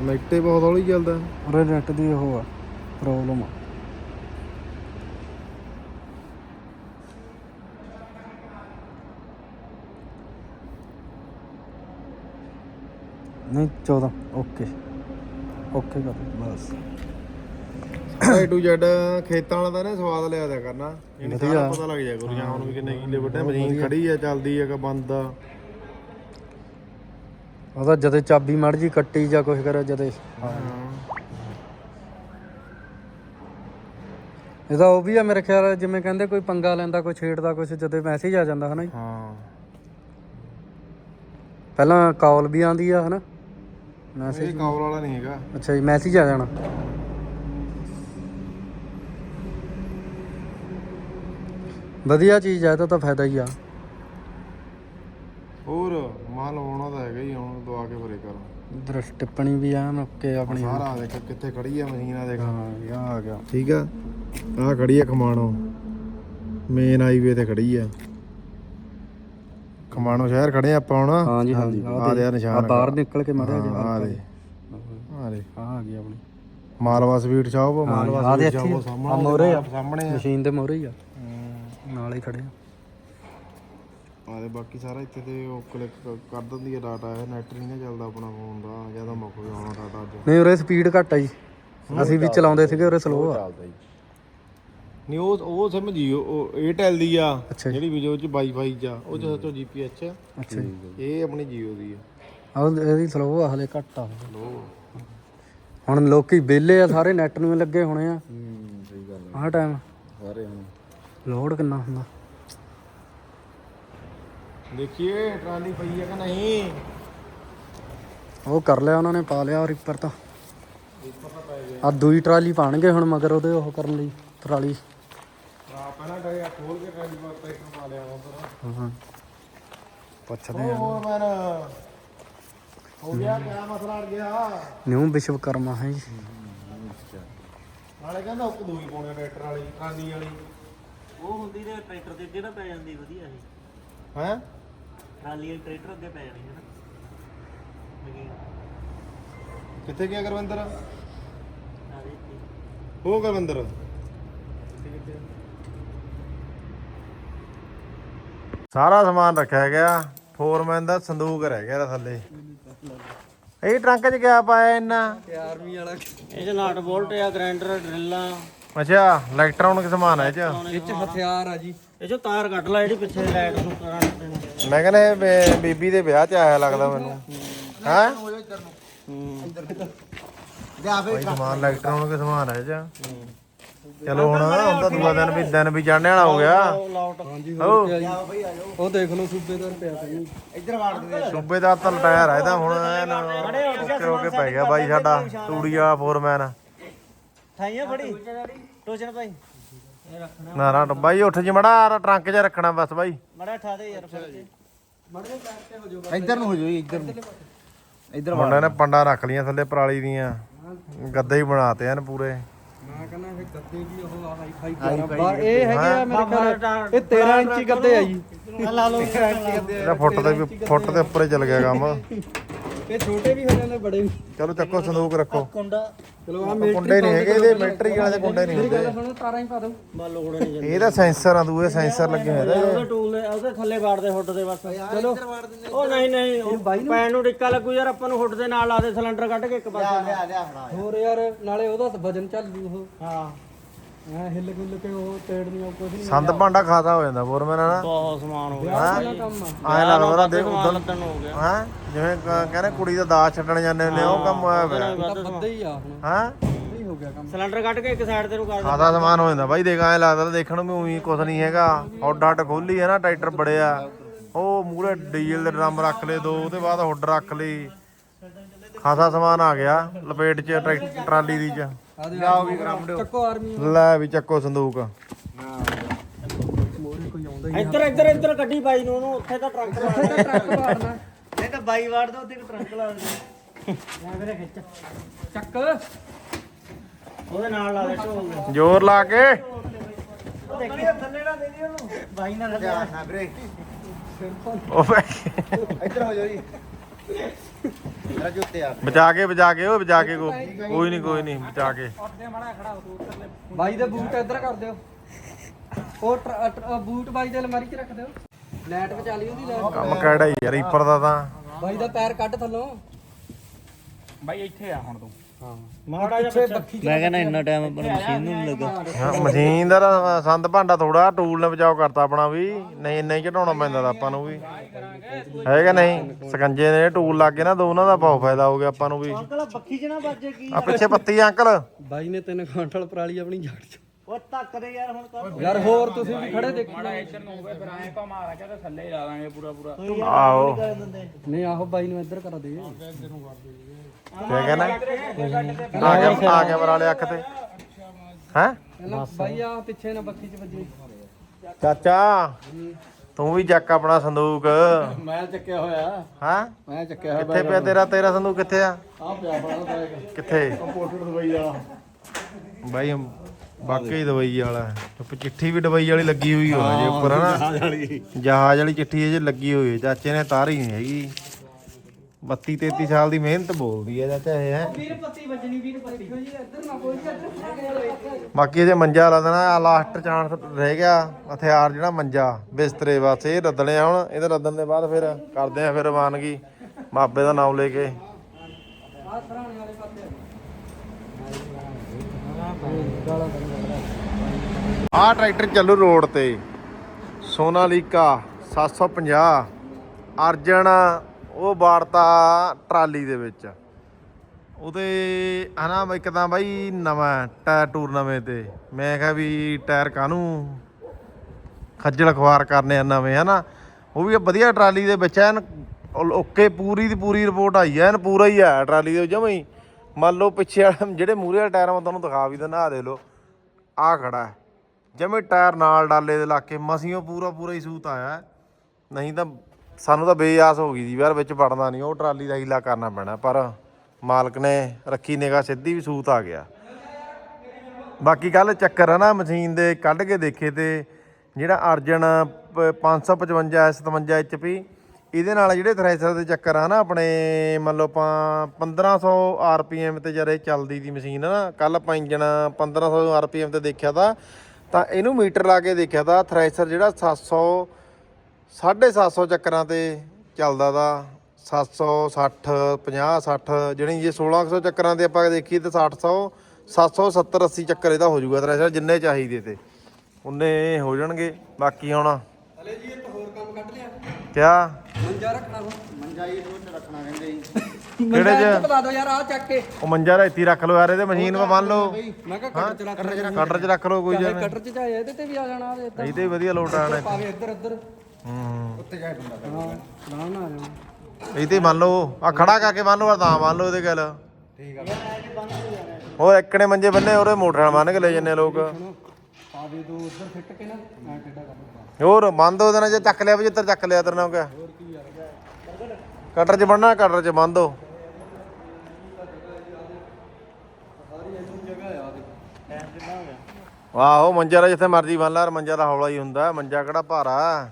ਹੀ ਬਹੁਤ ਹੌਲੀ ਚੱਲਦਾ। ਉਰੇ ਨੈਟ ਦੀ ਉਹ ਆ ਪ੍ਰੋਬਲਮ ਆ। ਨਹੀਂ 14 ਓਕੇ ਓਕੇ ਕਰ। ਬਸ। A to Z ਖੇਤਾਂ ਵਾਲਾ ਤਾਂ ਨੇ ਸਵਾਦ ਲਿਆ ਦਿਆ ਕਰਨਾ। ਇਹਨੂੰ ਸਾਰਾ ਪਤਾ ਲੱਗ ਜਾਇਆ ਗੁਰੀਆਂ ਹੁਣ ਵੀ ਕਿੰਨੇ ਕਿੱਲੇ ਵੱਡੇ ਮਸ਼ੀਨ ਖੜੀ ਆ ਚੱਲਦੀ ਆ ਕਿ ਬੰਦ ਆ। ਉਹਦਾ ਜਦੇ ਚਾਬੀ ਮੜ ਜੀ ਕੱਟੀ ਜਾਂ ਕੁਛ ਕਰੇ ਜਦੇ। ਇਹਦਾ ਉਹ ਵੀ ਆ ਮੇਰੇ ਖਿਆਲ ਨਾਲ ਜਿਵੇਂ ਕਹਿੰਦੇ ਕੋਈ ਪੰਗਾ ਲੈਂਦਾ ਕੋਈ ਛੇੜਦਾ ਕੁਛ ਜਦੇ ਮੈਸੇਜ ਆ ਜਾਂਦਾ ਹਨਾ ਜੀ? ਹਾਂ। ਪਹਿਲਾਂ ਕਾਲ ਵੀ ਆਂਦੀ ਆ ਹਨਾ? ਮੈਸੇਜ ਇਹ ਕਾਲ ਵਾਲਾ ਨਹੀਂ ਹੈਗਾ। ਅੱਛਾ ਜੀ ਮੈਸੇਜ ਆ ਜਾਣਾ। ਵਧੀਆ ਚੀਜ਼ ਆ ਇਹਦਾ ਤਾਂ ਫਾਇਦਾ ਹੀ ਆ। ਹੋਰ ਮਾਲ ਆਉਣਾ ਤਾਂ ਹੈਗਾ ਹੀ ਹੁਣ ਦਵਾ ਕੇ ਭਰੇ ਕਰ ਇਧਰ ਟਿੱਪਣੀ ਵੀ ਆ ਓਕੇ ਆਪਣੀ। ਸਾਰਾ ਦੇਖ ਕਿੱਥੇ ਖੜੀ ਆ ਮਸ਼ੀਨ ਆ ਦੇਖ। ਹਾਂ ਇਹ ਆ ਗਿਆ। ਠੀਕ ਆ? ਆ ਖੜੀ ਆ ਖਮਾਣੋ। ਮੇਨ ਹਾਈਵੇ ਤੇ ਖੜੀ ਆ। ਖਮਾਣੋ ਸ਼ਹਿਰ ਖੜੇ ਆ ਆਪਾਂ ਹੁਣ। ਹਾਂ ਜੀ ਹਾਂ ਜੀ। ਆ ਦੇ ਆ ਆ ਨਿਸ਼ਾਨ ਬਾਹਰ ਨਿਕਲ ਕੇ ਮੜਿਆ ਜੀ। ਆ ਦੇ। ਆ ਦੇ। ਆ ਆ ਗਈ ਆਪਣੀ। Malwa sweet shop Malwa sweet shop ਆ ਸਾਹਮਣੇ ਮੋਰੇ ਆ ਸਾਹਮਣੇ ਆ। ਮਸ਼ੀਨ ਦੇ ਮੋਰੇ ਹੀ ਆ। ਨਾਲ ਹੀ ਖੜੇ ਆ। ਆਦੇ ਬਾਕੀ ਸਾਰਾ ਇੱਥੇ ਤੇ ਉਹ ਕਲਿੱਕ ਕਰ ਦਿੰਦੀ ਹੈ ਡਾਟਾ ਹੈ ਨੈਟ ਨਹੀਂ ਨਾ ਚੱਲਦਾ ਆਪਣਾ ਫੋਨ ਦਾ ਜ਼ਿਆਦਾ ਮੁੱਕ ਗਿਆ ਹੋਣਾ ਡਾਟਾ ਅੱਜ। ਨਹੀਂ ਉਰੇ ਸਪੀਡ ਘੱਟ ਆ ਜੀ। ਅਸੀਂ ਵੀ ਚਲਾਉਂਦੇ ਸੀਗੇ ਉਰੇ ਸਲੋ ਆ। ਚੱਲਦਾ ਜੀ। ਨਹੀਂ ਉਹ ਉਹ ਸਿਮ ਜੀਓ ਉਹ 에ਅਰਟੈਲ ਦੀ ਆ ਅੱਛਾ ਜੀ। ਜਿਹੜੀ ਵੀ ਉਹ ਚ ਵਾਈਫਾਈ ਚ ਆ, ਉਹ ਚ ਸੱਚੋ ਜੀਪੀਐਚ ਅੱਛਾ ਜੀ। ਇਹ ਆਪਣੀ ਜੀਓ ਦੀ ਆ। ਆਹ ਇਹਦੀ ਸਲੋ ਆ ਹਲੇ ਘੱਟ ਆ। ਲੋ ਹੁਣ ਲੋਕੀ ਵਿਹਲੇ ਆ ਸਾਰੇ ਨੈਟ ਨੂੰ ਹੀ ਲੱਗੇ ਹੋਣੇ ਆ। ਹੂੰ ਸਹੀ ਗੱਲ ਹੈ ਆਹ ਟਾਈਮ ਸਾਰੇ ਹੁਣ। ਲੋਡ ਕਿੰਨਾ ਹੁੰਦਾ? ਦੇਖੀਏ ਟਰਾਲੀ ਪਈ ਆ ਕਿ ਨਹੀਂ? ਉਹ ਕਰ ਲਿਆ ਉਹਨਾਂ ਨੇ ਪਾ ਲਿਆ ਰਿਪਰ ਤਾਂ। ਆ ਦੂਈ ਟਰਾਲੀ ਪਾਣਗੇ ਹੁਣ ਮਗਰ ਉਹਦੇ ਉਹ ਕਰਨ ਲਈ ਟਰਾਲੀ। ਆ ਪਹਿਲਾਂ ਡਰਿਆ ਖੋਲ ਕੇ ਟਰਾਲੀ ਪਰ ਟਰੈਕਟਰ ਪਾ ਲਿਆ ਉਧਰ। ਹਾਂ। ਪੁੱਛਦੇ ਆ। ਹੋਰ ਮੈਨ ਹੋ ਗਿਆ ਕਿਆ ਮਸਲਾ ਅੜ ਗਿਆ? ਨਿਊ ਵਿਸ਼ਵਕਰਮਾ ਹੈ ਜੀ। ਨਾਲੇ ਕਹਿੰਦਾ ਉਹ ਦੂਈ ਪਾਉਣੀ ਟਰੈਕਟਰ ਵਾਲੀ ਟਰਾਲੀ ਵਾਲੀ। ਉਹ ਹੁੰਦੀ ਤੇ ਟਰੈਕਟਰ ਦੇ ਅੱਗੇ ਨਾ ਪੈ ਜਾਂਦੀ ਵਧੀਆ ਇਹ ਹੈ? ਟਰਾਲੀ ਵਾਲੀ ਟਰੈਕਟਰ ਅੱਗੇ ਪੈ ਜਾਣੀ ਹੈ ਨਾ। ਲਗੀ ਕਿੱਥੇ ਗਿਆ ਗੁਰਵਿੰਦਰ? ਸਾਰਾ ਸਮਾਨ ਰੱਖਿਆ ਗਿਆ। ਫੋਰਮੈਨ ਦਾ ਸੰਦੂਕ ਰਹਿ ਗਿਆ ਇਹਦਾ ਥੱਲੇ। ਇਹ ਟਰੰਕ 'ਚ ਕਿਆ ਪਾਇਆ ਇੰਨਾ ਆਰਮੀ ਵਾਲਾ ਇਹ ਚ ਨਾਟ ਬੋਲਟ ਆ ਗ੍ਰਾਈਂਡਰ ਡਰਿੱਲਾਂ ਅੱਛਾ ਇਲੈਕਟ੍ਰੋਨਿਕ ਸਮਾਨ ਹੈ ਇਹ 'ਚ। ਇਹ ਚ ਹਥਿਆਰ ਆ ਜੀ। ਇਹ ਚ ਤਾਰ ਕੱਢ ਲੈ ਜਿਹੜੀ ਪਿੱਛੇ ਲਾਈਟ ਨੂੰ ਕਰੰਟ ਦੇਣੀ ਮੈਂ ਕਹਿੰਦਾ ਇਹ ਬੇ- ਬੀਬੀ ਦੇ ਵਿਆਹ 'ਚ ਆਇਆ ਲੱਗਦਾ ਮੈਨੂੰ। ਹੈ? ਭਾਈ ਸਮਾਨ ਇਲੈਕਟ੍ਰੋਨਿਕ ਸਮਾਨ ਹੈ ਇਹ 'ਚ ਚਲੋ ਹੁਣ ਹੁਣ ਤਾਂ ਦੂਆ ਦਿਨ ਵੀ ਦਿਨ ਵੀ ਚੜ੍ਹਨੇ ਵਾਲਾ ਹੋ ਗਿਆ। ਲਾਉਟ ਹਾਂਜੀ ਜੀ ਉਹ ਦੇਖ ਲਓ ਸੂਬੇਦਾਰ ਪਿਆ ਤਾਂ ਜੀ ਸੂਬੇਦਾਰ ਤਾਂ ਲਟਾਇਆ ਰਹਿਦਾ ਹੁਣ ਐਨ ਹੋ ਕੇ ਪੈ ਗਿਆ ਬਾਈ ਸਾਡਾ ਤੂੜੀ ਵਾਲਾ ਫੋਰਮੈਨ। ਥਾਈਆਂ ਫੜੀ। ਟੋਚਨ ਭਾਈ ਇਹ ਰੱਖਣਾ ਨਾ ਨਾ ਬਾਈ ਉੱਠ ਜੀ ਮੜਾ ਟਰੰਕ 'ਚ ਰੱਖਣਾ ਬਸ ਬਾਈ। ਮੜਾ ਠਾ ਦੇ ਯਾਰ ਕੇ ਇੱਧਰ ਨੂੰ ਹੋ ਜਾਓ ਜੀ, ਇੱਧਰ ਨੂੰ। ਇੱਧਰ ਮੁੰਡੇ ਨੇ ਪੰਡਾ ਰੱਖ ਲੀਆਂ ਥੱਲੇ ਪਰਾਲੀ ਦੀਆਂ। ਗੱਦੇ ਹੀ ਬਣਾਤੇ ਹਨ ਪੂਰੇ। ਮੈਂ ਕਹਿੰਦਾ ਇਹ ਗੱਦੇ ਵੀ ਉਹ ਆ ਹਾਈ ਇਹ ਹੈਗੇ ਆ ਮੇਰੇ ਖਿਆਲ ਇਹ 13 ਇੰਚੀ ਗੱਦੇ ਆ ਜੀ। ਲਾ ਲਓ। ਇਹਦਾ ਫੁੱਟ ਤੇ ਵੀ ਫੁੱਟ ਦੇ ਉੱਪਰ ਹੀ ਚੱਲ ਗਿਆ ਕੰਮ। ਇਹ ਛੋਟੇ ਵੀ ਹੋ ਜਾਂਦੇ ਬੜੇ ਵੀ। ਚਲੋ ਚੱਕੋ ਸੰਦੂਕ ਰੱਖੋ। ਕੁੰਡਾ। ਚਲੋ ਆ ਕੁੰਡੇ ਨਹੀਂ ਹੈਗੇ ਇਹਦੇ ਮਿਲਟਰੀ ਵਾਲੇ ਦੇ ਕੁੰਡੇ ਨਹੀਂ ਹੁੰਦੇ ਗੱਲ ਸੁਣੋ ਤਾਰਾਂ ਹੀ ਪਾ ਦਿਓ। ਮਾ ਲੋੜ ਨਹੀਂ ਜਾਂਦੀ। ਇਹ ਤਾਂ ਸੈਂਸਰ ਆ ਦੂਏ ਸੈਂਸਰ ਲੱਗੇ ਹੋਏ ਇਹਦੇ ਉਹਦੇ ਟੂਲ ਦੇ ਉਹਦੇ ਥੱਲੇ ਵਾੜਦੇ ਹੁੱਡ ਦੇ ਬਸ। ਚਲੋ। ਉਹ ਨਹੀਂ ਨਹੀਂ ਉਹ ਪੈਣ ਨੂੰ ਟਿੱਕਾ ਲੱਗੂ ਯਾਰ ਆਪਾਂ ਨੂੰ ਹੁੱਡ ਦੇ ਨਾਲ ਲਾ ਦੇ ਸਿਲੰਡਰ ਕੱਢ ਕੇ ਇੱਕ ਪਾਸੇ। ਹੋਰ ਯਾਰ ਨਾਲੇ ਉਹਦਾ ਵਜਨ ਚੱਲ ਜੂ ਉਹ। ਹਾਂ। ਐ ਹਿੱਲ ਗੁੱਲ ਕੇ ਉਹ ਤੇੜਨੀ ਉਹ ਕੁਝ ਨਹੀਂ ਸੰਦ ਭਾਂਡਾ ਖਾਸਾ ਹੋ ਜਾਂਦਾ ਫੋਰਮੈਨ ਨਾ। ਬਹੁਤ ਸਮਾਨ ਹੋ ਗਿਆ। ਆਹ ਕੰਮ ਆ। ਐ ਲੱਗਦਾ ਦੇਖ ਉਦੋਂ ਲੱਤਣ ਹੋ ਗਿਆ। ਹੈ? ਜਿਵੇਂ ਕ- ਕਹਿੰਦੇ ਕੁੜੀ ਦਾ ਦਾਜ ਛੱਡਣ ਜਾਂਦੇ ਹੁੰਦੇ ਆ, ਉਹ ਕੰਮ ਹੋਇਆ ਪਿਆ। ਤਾਂ ਵੱਧੇ ਹੀ ਆ ਹੁਣ ਹੈ ਨਹੀਂ ਹੋ? ਗਿਆ ਕੰਮ ਸਿਲੰਡਰ ਕੱਢ ਕੇ ਇੱਕ ਸਾਈਡ ਤੇ ਨੂੰ ਕਰ ਦੇ ਖਾਸਾ ਸਮਾਨ ਹੋ ਜਾਂਦਾ ਬਾਈ ਦੇਖ ਐ ਲੱਗਦਾ ਤਾਂ ਦੇਖਣ ਨੂੰ ਵੀ ਉਹੀ ਕੁਝ ਨਹੀਂ ਹੈਗਾ। ਹੁੱਡ ਹੱਟ ਖੋਲੀ ਹੈ ਨਾ ਟਰੈਕਟਰ ਬੜਿਆ। ਉਹ ਮੂਰੇ ਡੀਜ਼ਲ ਦੇ ਡਰਮ ਰੱਖ ਲਏ ਦੋ ਉਹਦੇ ਬਾਅਦ ਹੁੱਡ ਰੱਖ ਲਈ। ਖਾਸਾ ਸਮਾਨ ਆ ਗਿਆ ਲਪੇਟ 'ਚ ਟਰੈਕ- ਟਰਾਲੀ ਦੀ 'ਚ। ਆ ਦੇ ਆਓ ਵੀ ਗ੍ਰਾਮ ਚੱਕੋ ਆਰਮੀ ਲੈ ਵੀ ਚੱਕੋ ਸੰਦੂਕ। ਮੋਰੇ ਇੱਧਰ ਇੱਧਰ ਇੱਧਰ ਗੱਡੀ ਬਾਈ ਨੂੰ ਉਹਨੂੰ ਉੱਥੇ ਤਾਂ ਟਰੰਕ ਲਾ ਦੇ ਟਰੱਕ ਮਾਰਨਾ ਨਹੀਂ ਤਾਂ ਬਾਈ ਵਾੜ ਦਾ ਉੱਥੇ ਇੱਕ ਟਰੰਕ ਲਾ ਦੇ ਲੈ ਵੀਰੇ ਖਿੱਚ। ਚੱਕ। ਉਹਦੇ ਨਾਲ ਲਾ ਦੇ ਢੋਲ ਦੇ। ਜ਼ੋਰ ਲਾ ਕੇ। ਉਹ ਦੇਖੀ। ਥੱਲੇ ਨਾ ਦੇਦੀ ਉਹਨੂੰ। ਬਾਈ ਨਾਲ ਥੱਲੇ ਨਾ ਵੀਰੇ। ਉਹ ਇੱਧਰ ਹੋ ਜੀ। ਮੇਰਾ ਆ ਬਚਾ ਕੇ ਬਚਾ ਕੇ ਉਹ ਬਚਾ ਕੇ ਕੋ। ਕੋਈ ਨਹੀਂ ਕੋਈ ਨਹੀਂ ਬਚਾ ਕੇ। ਬਾਈ ਦੇ ਬੂਟ ਇੱਧਰ ਕਰ ਦਿਓ। ਉਹ ਟਰ- ਟਰ- ਬੂਟ ਬਾਈ ਦੇ ਅਲਮਾਰੀ 'ਚ ਰੱਖ ਦਿਓ। ਲਾਈਟ ਬਚਾ ਲਈ ਉਹਦੀ ਲਾਈਟ। ਕੰਮ ਕਿਹੜਾ ਯਾਰ ਰੀਪਰ ਦਾ ਤਾਂ। ਬਾਈ ਦਾ ਪੈਰ ਕੱਢ ਥੱਲੋਂ। ਮਾੜਾ ਜਿਹਾ ਬੱਖੀ ਮੈਂ ਕਹਿੰਦਾ ਇੰਨਾ ਟਾਈਮ ਆਪਣੀ ਮਸ਼ੀਨ ਨੂੰ ਨਹੀਂ ਲੱਗਾ। ਹਾਂ, ਮਸ਼ੀਨ ਦਾ ਤਾਂ ਸੰਦ ਭਾਂਡਾ ਥੋੜਾ ਟੂਲ ਨੇ ਬਚਾਓ ਕਰਤਾ ਆਪਣਾ ਵੀ। ਨਹੀਂ ਇੰਨਾ ਹੀ ਘਟਾਉਣਾ ਪੈਂਦਾ ਤਾਂ ਆਪਾਂ ਨੂੰ ਵੀ। ਹੈਗਾ ਨਹੀਂ? ਸਕੰਜੇ ਨੇ ਟੂਲ ਲੱਗ ਗਏ ਨਾ ਦੋ ਉਹਨਾਂ ਦਾ ਬਹੁਤ ਫਾਇਦਾ ਹੋ ਗਿਆ ਆਪਾਂ ਨੂੰ ਵੀ। ਅੰਕਲ ਬੱਖੀ ਚ ਨਾ ਵੱਜੇ ਕੀ? ਆ ਪਿੱਛੇ ਪੱਤੀ ਆ ਅੰਕਲ। ਬਾਈ ਨੇ ਤਿੰਨ ਕੁਆਂਟਲ ਪਰਾਲੀ ਆਪਣੀ ਜੜ 'ਚ। ਉਹ ਧੱਕ ਦੇ ਯਾਰ ਹੁਣ ਕਰ। ਯਾਰ ਹੋਰ ਤੁਸੀਂ ਵੀ ਖੜੇ ਦੇਖੋ। ਆਓ ਨਹੀਂ ਆਹੋ ਬਾਈ ਨੂੰ ਇੱਧਰ ਕਰ ਦੇ। ਕਿਆ ਕਹਿਣਾ? ਆ ਗਿਆ ਆ ਗਿਆ ਮਰਾਲੇ ਅੱਖ ਤੇ। ਹੈ? ਬਾਈ ਆ ਪਿੱਛੇ ਨਾ ਬੱਖੀ 'ਚ ਵੱਜੇ। ਚਾਚਾ ਤੂੰ ਵੀ ਚੱਕ ਆਪਣਾ ਸੰਦੂਕ। ਮੈਂ ਚੱਕਿਆ ਹੋਇਆ। ਹਾਂ? ਮੈਂ ਚੱਕਿਆ ਹੋਇਆ ਕਿੱਥੇ ਪਿਆ ਤੇਰਾ? ਤੇਰਾ ਸੰਦੂਕ ਕਿੱਥੇ ਆ? ਆ ਪਿਆ ਬੜਾ ਬੈਗ। ਕਿੱਥੇ? ਪੋਰਟਰ ਦੁਬਈ ਵਾਲਾ। ਬਾਈ ਵਾਕਈ ਦਵਾਈ ਵਾਲਾ ਚਿੱਠੀ ਵੀ ਦਵਾਈ ਵਾਲੀ ਲੱਗੀ ਹੋਈ ਹੋ ਜੇ ਉੱਪਰ ਹਨਾ? ਜਹਾਜ਼ ਵਾਲੀ। ਚਿੱਠੀ ਇਹ ਜੇ ਲੱਗੀ ਹੋਈ ਹੈ ਚਾਚੇ ਨੇ ਤਾਰੀ ਨਹੀਂ ਹੈਗੀ। 32 33 ਸਾਲ ਦੀ ਮਿਹਨਤ ਬੋਲਦੀ ਹੈ ਚਾਚਾ ਇਹ ਹੈ। ਵੀਰ ਪੱਤੀ ਵੱਜਣੀ ਵੀਰ ਪੱਤੀ ਬਾਕੀ ਜੇ ਮੰਜਾ ਲਾ ਦੇਣਾ ਆ ਲਾਸਟ ਚਾਂਸ ਰਹਿ ਗਿਆ ਹਥਿਆਰ ਜਿਹੜਾ ਮੰਜਾ ਬਿਸਤਰੇ ਬਸ ਇਹ ਰੱਦਣੇ ਆ ਹੁਣ ਇਹਦੇ ਰੱਦਣ ਦੇ ਬਾਅਦ ਫਿਰ ਕਰਦੇ ਆ ਫਿਰ ਰਵਾਨਗੀ ਬਾਬੇ ਦਾ ਨਾਮ ਲੈ ਕੇ। ਆਹ ਟਰੈਕਟਰ ਚੱਲੂ ਰੋਡ ਤੇ ਸੋਨਾਲੀਕਾ 750 ਅਰਜਨ ਉਹ ਬਾੜਤਾ ਟਰਾਲੀ ਦੇ ਵਿੱਚ। ਉਹਦੇ ਹਨਾ ਇੱਕ ਤਾਂ ਬਾਈ ਨਵਾਂ ਟਾਇਰ ਟੂਰ ਨਵੇਂ ਤੇ। ਮੈਂ ਕਿਹਾ ਵੀ ਟਾਇਰ ਕਾਹਨੂੰ ਖੱਜਲ ਖਵਾਰ ਕਰਨੇ ਆ ਨਵੇਂ, ਹਨਾ। ਉਹ ਵੀ ਵਧੀਆ ਟਰਾਲੀ ਦੇ ਵਿੱਚ ਐਨ ਓਕੇ ਪੂਰੀ ਦੀ ਪੂਰੀ ਰਿਪੋਰਟ ਆਈ ਐ ਐਨ, ਪੂਰਾ ਹੀ ਆ ਟਰਾਲੀ ਦੇ ਜਮਾਂ ਹੀ। ਮੰਨ ਲਓ ਪਿੱਛੇ ਵਾਲੇ ਜਿਹੜੇ ਮੂਰੇ ਵਾਲਾ ਟਾਇਰ ਮੈਂ ਤੁਹਾਨੂੰ ਦਿਖਾ ਵੀ ਦਿੰਦਾ, ਆਹ ਦੇ ਲਓ। ਆ ਖੜਾ ਜਮੇ ਟਾਇਰ ਨਾਲ ਡਾਲੇ ਦੇ ਲਾ ਕੇ ਮਸੀਓ ਪੂਰਾ ਪੂਰਾ ਹੀ ਸੂਤ ਆਇਆ। ਨਹੀਂ ਤਾਂ ਸਾਨੂੰ ਤਾਂ ਬੇਆਸ ਹੋ ਗਈ ਦੀ ਯਾਰ ਵਿੱਚ ਵੜਨਾ ਨਹੀਂ, ਉਹ ਟਰਾਲੀ ਦਾ ਹੀਲਾ ਕਰਨਾ ਪੈਣਾ, ਪਰ ਮਾਲਕ ਨੇ ਰੱਖੀ ਨਿਗਾ ਸਿੱਧੀ ਵੀ ਸੂਤ ਆ ਗਿਆ। ਬਾਕੀ ਕੱਲ ਚੱਕਰ ਹੈ ਨਾ, ਮਸ਼ੀਨ ਦੇ ਕੱਢ ਕੇ ਦੇਖੇ ਤੇ ਜਿਹੜਾ ਅਰਜਨ ਪ- 555 57 HP ਇਹਦੇ ਨਾਲ ਜਿਹੜੇ ਥ੍ਰੈਸ਼ਰ ਦੇ ਚੱਕਰ ਆ ਨਾ ਆਪਣੇ, ਮੰਨ ਲਓ ਆਪਾਂ 1500 RPM ਤੇ ਜਦ ਇਹ ਚੱਲਦੀ ਦੀ ਮਸ਼ੀਨ ਨਾ, ਕੱਲ ਆਪਾਂ ਇੰਜਨ 1500 RPM ਤੇ ਦੇਖਿਆ ਤਾਂ ਤਾਂ ਇਹਨੂੰ ਮੀਟਰ ਲਾ ਕੇ ਦੇਖਿਆ ਤਾਂ ਥ੍ਰੈਸ਼ਰ ਜਿਹੜਾ 700 750 ਚੱਕਰਾਂ ਤੇ ਚੱਲਦਾ ਦਾ 760 50 60 ਜਿਹੜੀ ਜੇ 1600 ਚੱਕਰਾਂ ਤੇ ਆਪਾਂ ਦੇਖੀਏ ਤੇ 600 770 80 ਚੱਕਰ ਇਹਦਾ ਹੋ ਜਾਊਗਾ ਥ੍ਰੈਸ਼ਰ ਜਿੰਨੇ ਚਾਹੀਦੇ ਤੇ। ਉਨੇ ਹੋ ਜਾਣਗੇ ਬਾਕੀ ਹੁਣ ਹਲੇ ਜੀ ਇੱਕ ਹੋਰ ਕੰਮ ਕੱਢ ਲਿਆ। ਕਿਆ? ਮੰਜਾ ਰੱਖਣਾ ਮੰਜਾ ਹੀ ਸੋਚ ਰੱਖਣਾ ਕਹਿੰਦੇ ਜੀ। ਕਿਹੜੇ ਚ? ਬਤਾ ਦਿਓ ਯਾਰ ਆ ਚੱਕ ਕੇ। ਉਹ ਮੰਜਾ ਹੀ ਰੱਖ ਲਓ ਯਾਰ ਇਹਦੇ ਮਸ਼ੀਨ 'ਤੇ ਬੰਨ ਲਓ। ਮੈਂ ਕਿਹਾ ਕਟਰ ਚ ਰੱਖ ਕਟਰ 'ਚ ਰੱਖ ਲਓ ਕੋਈ ਜਿਵੇਂ ਕਟਰ ਚ ਚਾਹੇ ਇਹਦੇ ਤੇ ਵੀ ਆ ਜਾਣਾ ਇਹ ਇਹਦੇ ਵਧੀਆ ਲੋਟ ਆਣਾ ਪਾਵੇ ਇੱਧਰ ਇੱਧਰ ਹੂੰ ਉੱਤੇ ਜਾ ਨਾ ਆ ਇਹ ਤੇ ਮੰਨ ਲਓ ਆ ਖੜਾ ਕਰਕੇ ਬੰਨ ਲਓ ਤਾਂ ਬੰਨ ਲਓ ਇਹਦੇ ਗੱਲ। ਠੀਕ ਆ ਉਹ ਇੱਕਣੇ ਮੰਜੇ ਬੰਨੇ ਉਹਦੇ ਮੋਟਰ ਬੰਨ ਕੇ ਲੈ ਜੰਨੇ ਲੋਕ। ਪਾਵੇ ਦੋ ਉੱਧਰ ਫਿੱਟ ਕੇ ਨਾ ਐ ਟੇਡਾ ਕਰ ਦਿੱਤਾ ਹੋਰ ਬੰਦ ਹੋ ਦੇਣਾ ਜੇ ਚੱਕ ਲਿਆ ਵੀ ਜਿੱਧਰ ਚੱਕ ਲਿਆ ਤੇਰੇ ਨਾਲ। ਕਿਆ ਕਟਰ 'ਚ ਬੰਨਣਾ ਕਟਰ 'ਚ ਬੰਨ ਦੋ। ਆਹੋ ਮੰਜਾ ਦਾ ਜਿੱਥੇ ਮਰਜ਼ੀ ਬੰਨ ਲਾ ਮੰਜਾ ਦਾ ਹੌਲਾ ਹੀ ਹੁੰਦਾ। ਮੰਜਾ ਕਿਹੜਾ ਭਾਰਾ।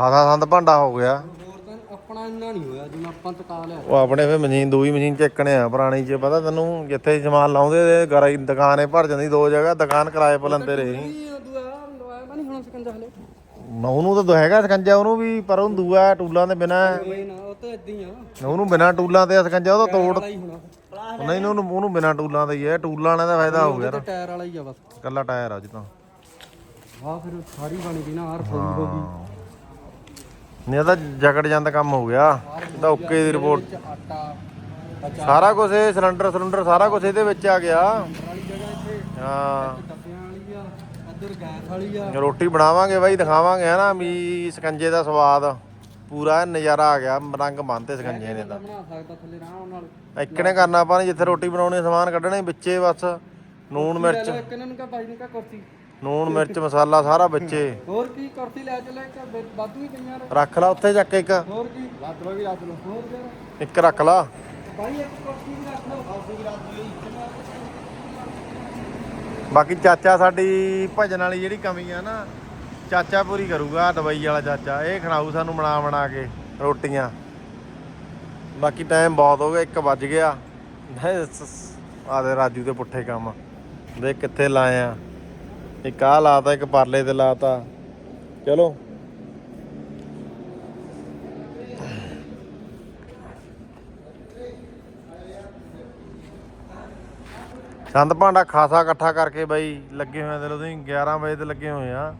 ਖਾਸਾ ਸੰਦ ਭਾਂਡਾ ਹੋ ਗਿਆ। ਹੋਰ ਤਾਂ ਆਪਣਾ ਇੰਨਾ ਨਹੀਂ ਹੋਇਆ ਜਿਵੇਂ ਆਪਾਂ ਟਕਾ ਲਿਆ। ਉਹ ਆਪਣੇ ਫੇ ਮਸ਼ੀਨ ਦੂਈ ਮਸ਼ੀਨ ਚੱਕਣੇ ਆ ਪੁਰਾਣੀ ਚ ਪਤਾ ਤੈਨੂੰ ਜਿੱਥੇ ਸਮਾਨ ਲਾਉਂਦੇ ਤੇ ਗਰਾਈ ਦੁਕਾਨੇ ਭਰ ਜਾਂਦੀ ਦੋ ਜਗ੍ਹਾ ਦੁਕਾਨ ਕਿਰਾਏ ਪਰ ਲੰਦੇ ਰਹੇ। ਇਹ ਦੂਆ ਲਵਾਇਆ ਤਾਂ ਨਹੀਂ ਹੁਣ ਸਕੰਜਾ ਹਲੇ। ਨਾ ਉਹਨੂੰ ਤਾਂ ਹੈਗਾ ਸਕੰਜਾ ਉਹਨੂੰ ਵੀ ਪਰ ਉਹਨੂੰ ਦੂਆ ਟੂਲਾਂ ਦੇ ਬਿਨਾ ਨਹੀਂ ਨਾ ਉਹ ਤਾਂ ਇਦਾਂ ਹੀ ਆ। ਉਹਨੂੰ ਬਿਨਾ ਟੂਲਾਂ ਤੇ ਸਕੰਜਾ ਉਹਦਾ ਤੋੜ ਵਾਲਾ ਹੀ ਹੋਣਾ। ਨਹੀਂ ਉਹਨੂੰ ਉਹਨੂੰ ਬਿਨਾ ਟੂਲਾਂ ਦਾ ਹੀ ਹੈ ਟੂਲਾਂ ਵਾਲਿਆਂ ਦਾ ਫਾਇਦਾ ਹੋ ਗਿਆ ਤੇ ਟਾਇਰ ਵਾਲਾ ਹੀ ਆ ਬਸ। ਕੱਲਾ ਟਾਇਰ ਆ ਅੱਜ ਤਾਂ। ਆ ਫਿਰ ਸਾਰੀ ਬਣੀ ਗਈ ਨਾ ਆਰ ਫੁੱਲ ਹੋ ਗਈ। ਨਹੀਂ ਇਹਦਾ ਜਕੜ ਜਾਂਦਾ ਕੰਮ ਹੋ ਗਿਆ। ਇਹਦਾ ਓਕੇ ਦੀ ਰਿਪੋਰਟ ਆਟਾ ਸਾਰਾ ਕੁਝ ਇਹ ਸਿਲੰਡਰ ਸਿਲੰਡਰ ਸਾਰਾ ਕੁਝ ਇਹਦੇ ਵਿੱਚ ਆ ਗਿਆ। ਵਾਲੀ ਜਗ੍ਹਾ ਇੱਥੇ ਹਾਂ। ਡੱਬਿਆਂ ਵਾਲੀ ਆ ਇੱਧਰ ਗੈਸ ਵਾਲੀ ਆ ਰੋਟੀ ਬਣਾਵਾਂਗੇ ਬਾਈ ਦਿਖਾਵਾਂਗੇ ਹਨਾ ਵੀ ਸਕੰਜੇ ਦਾ ਸਵਾਦ। ਪੂਰਾ ਨਜ਼ਾਰਾ ਆ ਗਿਆ ਰੰਗ ਬੰਨਤੇ ਸਕੰਜੇ ਨੇ ਤਾਂ। ਬਣਾ ਸਕਦਾ ਥੱਲੇ ਆਰਾਮ ਨਾਲ। ਇੱਕਣੇ ਕਰਨਾ ਆਪਾਂ ਨੇ ਜਿੱਥੇ ਰੋਟੀ ਬਣਾਉਣੀ ਸਮਾਨ ਕੱਢਣੇ ਵਿੱਚੇ ਬਸ। ਨੂਣ ਮਿਰਚ। ਇੱਕ ਇਹਨਾਂ ਨੂੰ ਕਹ ਬਾਈ ਨੇ ਕਹ ਕੁਰਸੀ। ਨੂਣ ਮਿਰਚ ਮਸਾਲਾ ਸਾਰਾ ਵਿੱਚੇ ਹੋਰ ਕੀ ਕੁਰਸੀ ਲੈ ਚਲੇ ਕਿ ਵਾਧੂ ਹੀ ਪਈਆਂ ਨੇ। ਰੱਖ ਲਾ ਉੱਥੇ ਚੱਕ ਇੱਕ। ਹੋਰ ਕੀ? ਰੱਖ ਲਓ ਵੀ ਰੱਖ ਲਓ। ਹੋਰ ਯਾਰ ਇੱਕ ਰੱਖ ਲਾ। ਬਾਈ ਇੱਕ ਕੁਰਸੀ ਵੀ ਰੱਖ ਲਓ। ਕੁਰਸੀ ਵੀ ਰੱਖ ਲਈ। ਬਾਕੀ ਚਾਚਾ ਸਾਡੀ ਭਜਨ ਵਾਲੀ ਜਿਹੜੀ ਕਮੀ ਆ ਨਾ ਚਾਚਾ ਪੂਰੀ ਕਰੂਗਾ ਦਵਾਈ ਵਾਲਾ ਚਾਚਾ। ਇਹ ਖਣਾਊ ਸਾਨੂੰ ਬਣਾ ਬਣਾ ਕੇ ਰੋਟੀਆਂ। ਬਾਕੀ ਟਾਈਮ ਬਹੁਤ ਹੋ ਗਿਆ 1 ਵੱਜ ਗਿਆ। ਆ ਦੇ ਰਾਜੂ ਦੇ ਪੁੱਠੇ ਕੰਮ। ਦੇਖ ਕਿੱਥੇ ਲਾਏ ਆ। ਇੱਕ ਆ ਲਾਤਾ, ਇੱਕ ਪਰਲੇ ਤੇ ਲਾਤਾ। ਚਲੋ। ਚੰਦ ਭਾਂਡਾ ਖਾਸਾ ਇਕੱਠਾ ਕਰਕੇ ਬਾਈ, ਲੱਗੇ ਹੋਏ ਆ ਤੇ ਤੁਸੀਂ 11 ਵਜੇ ਤੇ ਲੱਗੇ ਹੋਏ ਆ।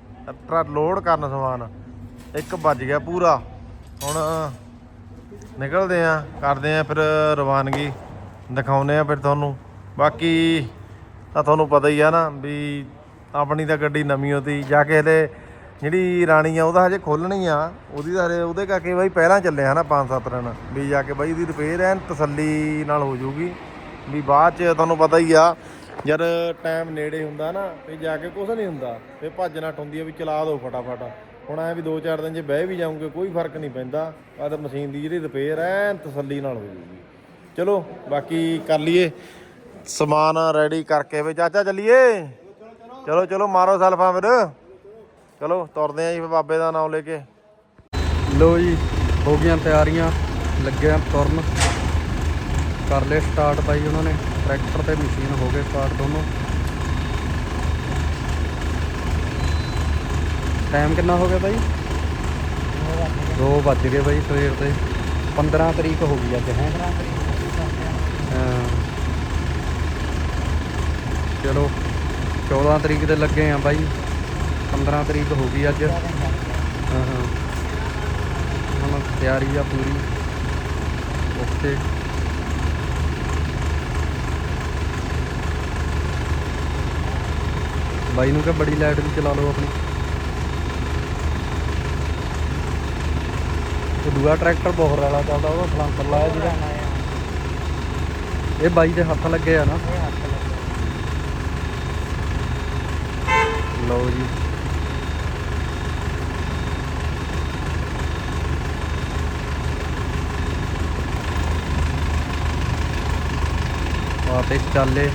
ਟਰੱਕ ਲੋਡ ਕਰਨ ਸਮਾਨ। 1 ਵੱਜ ਗਿਆ ਪੂਰਾ। ਹੁਣ ਨਿਕਲਦੇ ਆ, ਕਰਦੇ ਆ ਫਿਰ ਰਵਾਨਗੀ। ਦਿਖਾਉਨੇ ਆ ਫਿਰ ਤੁਹਾਨੂੰ। ਬਾਕੀ ਤਾਂ ਤੁਹਾਨੂੰ ਪਤਾ ਹੀ ਆ ਨਾ ਵੀ ਆਪਣੀ ਤਾਂ ਗੱਡੀ ਨਵੀਂ ਹੋਤੀ ਜਾ ਕੇ ਹਲੇ ਜਿਹੜੀ ਰਾਣੀ ਆ, ਉਹਦਾ ਹਜੇ ਖੋਲਣੀ ਆ। ਉਹਦੀ ਤਾਂ ਹਲੇ, ਉਹਦੇ ਕਰਕੇ ਬਾਈ ਪਹਿਲਾਂ ਚੱਲੇ ਆ ਨਾ 5-7 ਦਿਨ ਵੀ ਜਾ ਕੇ ਬਾਈ ਉਹਦੀ ਰਿਪੇਅਰ ਐਨ ਤਸੱਲੀ ਨਾਲ ਹੋ ਜਾਊਗੀ। ਵੀ ਬਾਅਦ ਚ ਤੁਹਾਨੂੰ ਪਤਾ ਹੀ ਆ, ਜਦ ਟਾਈਮ ਨੇੜੇ ਹੁੰਦਾ ਨਾ ਤੇ ਜਾ ਕੇ ਕੁਝ ਨਹੀਂ ਹੁੰਦਾ ਤੇ ਭੱਜ ਨੱਠ ਹੁੰਦੀ ਆ ਵੀ ਚਲਾ ਦਿਓ ਫਟਾਫਟ। ਹੁਣ ਐ ਵੀ 2-4 ਦਿਨ ਜੇ ਬਹਿ ਵੀ ਜਾਉਂਗੇ ਕੋਈ ਫ਼ਰਕ ਨਹੀਂ ਪੈਂਦਾ। ਪਰ ਮਸ਼ੀਨ ਦੀ ਜਿਹੜੀ ਰਿਪੇਅਰ ਐ ਤਸੱਲੀ ਨਾਲ ਹੋ ਜਾਊਗੀ। ਚਲੋ, ਬਾਕੀ ਕਰ ਲਈਏ। ਸਮਾਨ ਰੈਡੀ ਕਰਕੇ ਵੀ ਚਾਚਾ ਚੱਲੀਏ। ਚਲੋ ਚਲੋ ਮਾਰੋ ਸਲਫਾ ਫਿਰ। ਚਲੋ ਤੁਰਦੇ ਆਂ ਜੀ ਫਿਰ ਬਾਬੇ ਦਾ ਨਾਮ ਲੈ ਕੇ। ਲੋ ਜੀ ਹੋ ਗਈਆਂ ਤਿਆਰੀਆਂ ਲੱਗਿਆ ਤੁਰਨ। ਕਰ ਲਏ ਸਟਾਰਟ ਬਾਈ ਉਹਨਾਂ ਨੇ ਟਰੈਕਟਰ ਤੇ ਮਸ਼ੀਨ ਹੋ ਗਏ ਸਟਾਰਟ ਦੋਨੋਂ। ਟਾਈਮ ਕਿੰਨਾ ਹੋ ਗਿਆ ਬਾਈ? 2 ਵੱਜ ਗਏ ਬਾਈ ਸਵੇਰ ਦੇ। 15 ਤਰੀਕ ਹੋ ਗਈ ਅੱਜ ਹੈ? ਹਾਂ। ਚਲੋ। 14 ਤਰੀਕ ਦੇ ਲੱਗੇ ਆ ਬਾਈ। 15 ਤਰੀਕ ਹੋ ਗਈ ਅੱਜ। ਹਾਂ ਹਾਂ। ਹੁਣ ਤਿਆਰੀ ਆ ਪੂਰੀ। ਓਕੇ। ਬਾਈ ਨੂੰ ਕਿ ਬੜੀ ਲਾਈਟ ਵੀ ਚਲਾ ਲਓ ਆਪਣੀ। ਤੇ ਦੂਆ ਟਰੈਕਟਰ ਬਹੁਤ ਰੌਲਾ ਚੱਲਦਾ ਉਹਦਾ ਸਲੰਸਰ ਲਾਇਆ ਜਿਹੜਾ ਇਹ ਬਾਈ ਦੇ ਹੱਥ ਲੱਗੇ ਆ ਨਾ। ਲਓ ਜੀ। ਆ ਚੱਲੇ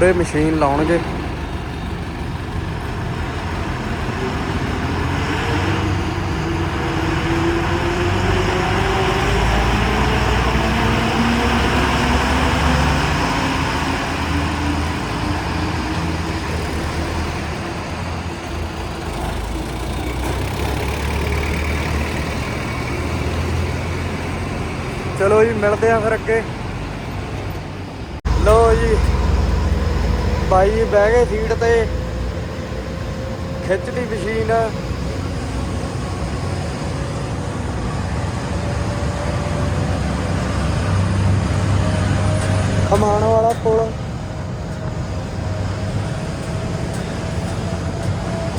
ਮੋਰੇ ਮਸ਼ੀਨ ਲਾਉਣਗੇ। ਚਲੋ ਜੀ ਮਿਲਦੇ ਆ ਫਿਰ ਅੱਗੇ ਲੋ ਜੀ ਬਾਈ ਬਹਿ ਗਏ ਸੀਟ ਤੇ, ਖਿੱਚਦੀ ਮਸ਼ੀਨ। ਕਮਾਣ ਵਾਲਾ ਪੁਲ।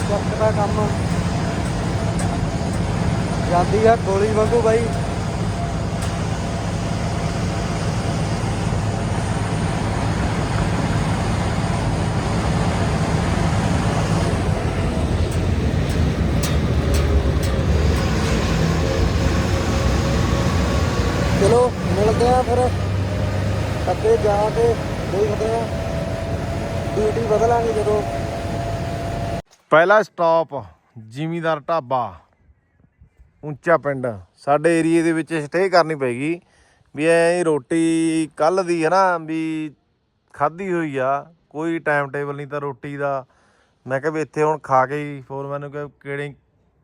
ਚੱਕ ਦਾ ਕੰਮ। ਜਾਂਦੀ ਆ ਗੋਲੀ ਵਾਂਗੂ ਬਾਈ ਚਲੋ ਮਿਲਦੇ ਆ ਫਿਰ ਅੱਗੇ ਜਾ ਕੇ ਦੇਖਦੇ ਆ। ਡਿਊਟੀ ਬਦਲਾਂਗੇ ਜਦੋਂ। ਪਹਿਲਾ ਸਟਾਪ ਜ਼ਿਮੀਦਾਰ ਢਾਬਾ। ਉੱਚਾ ਪਿੰਡ। ਸਾਡੇ ਏਰੀਏ ਦੇ ਵਿੱਚ ਸਟੇ ਕਰਨੀ ਪੈਗੀ। ਵੀ ਐ ਰੋਟੀ ਕੱਲ ਦੀ ਹੈ ਨਾ, ਵੀ ਖਾਧੀ ਹੋਈ ਆ। ਕੋਈ ਟਾਈਮ ਟੇਬਲ ਨਹੀਂ ਤਾਂ ਰੋਟੀ ਦਾ। ਮੈਂ ਕਿਹਾ ਵੀ ਇੱਥੇ ਹੁਣ ਖਾ ਕੇ ਹੀ ਫੋਰਮੈਨ ਨੂੰ ਕਿਹੜੇ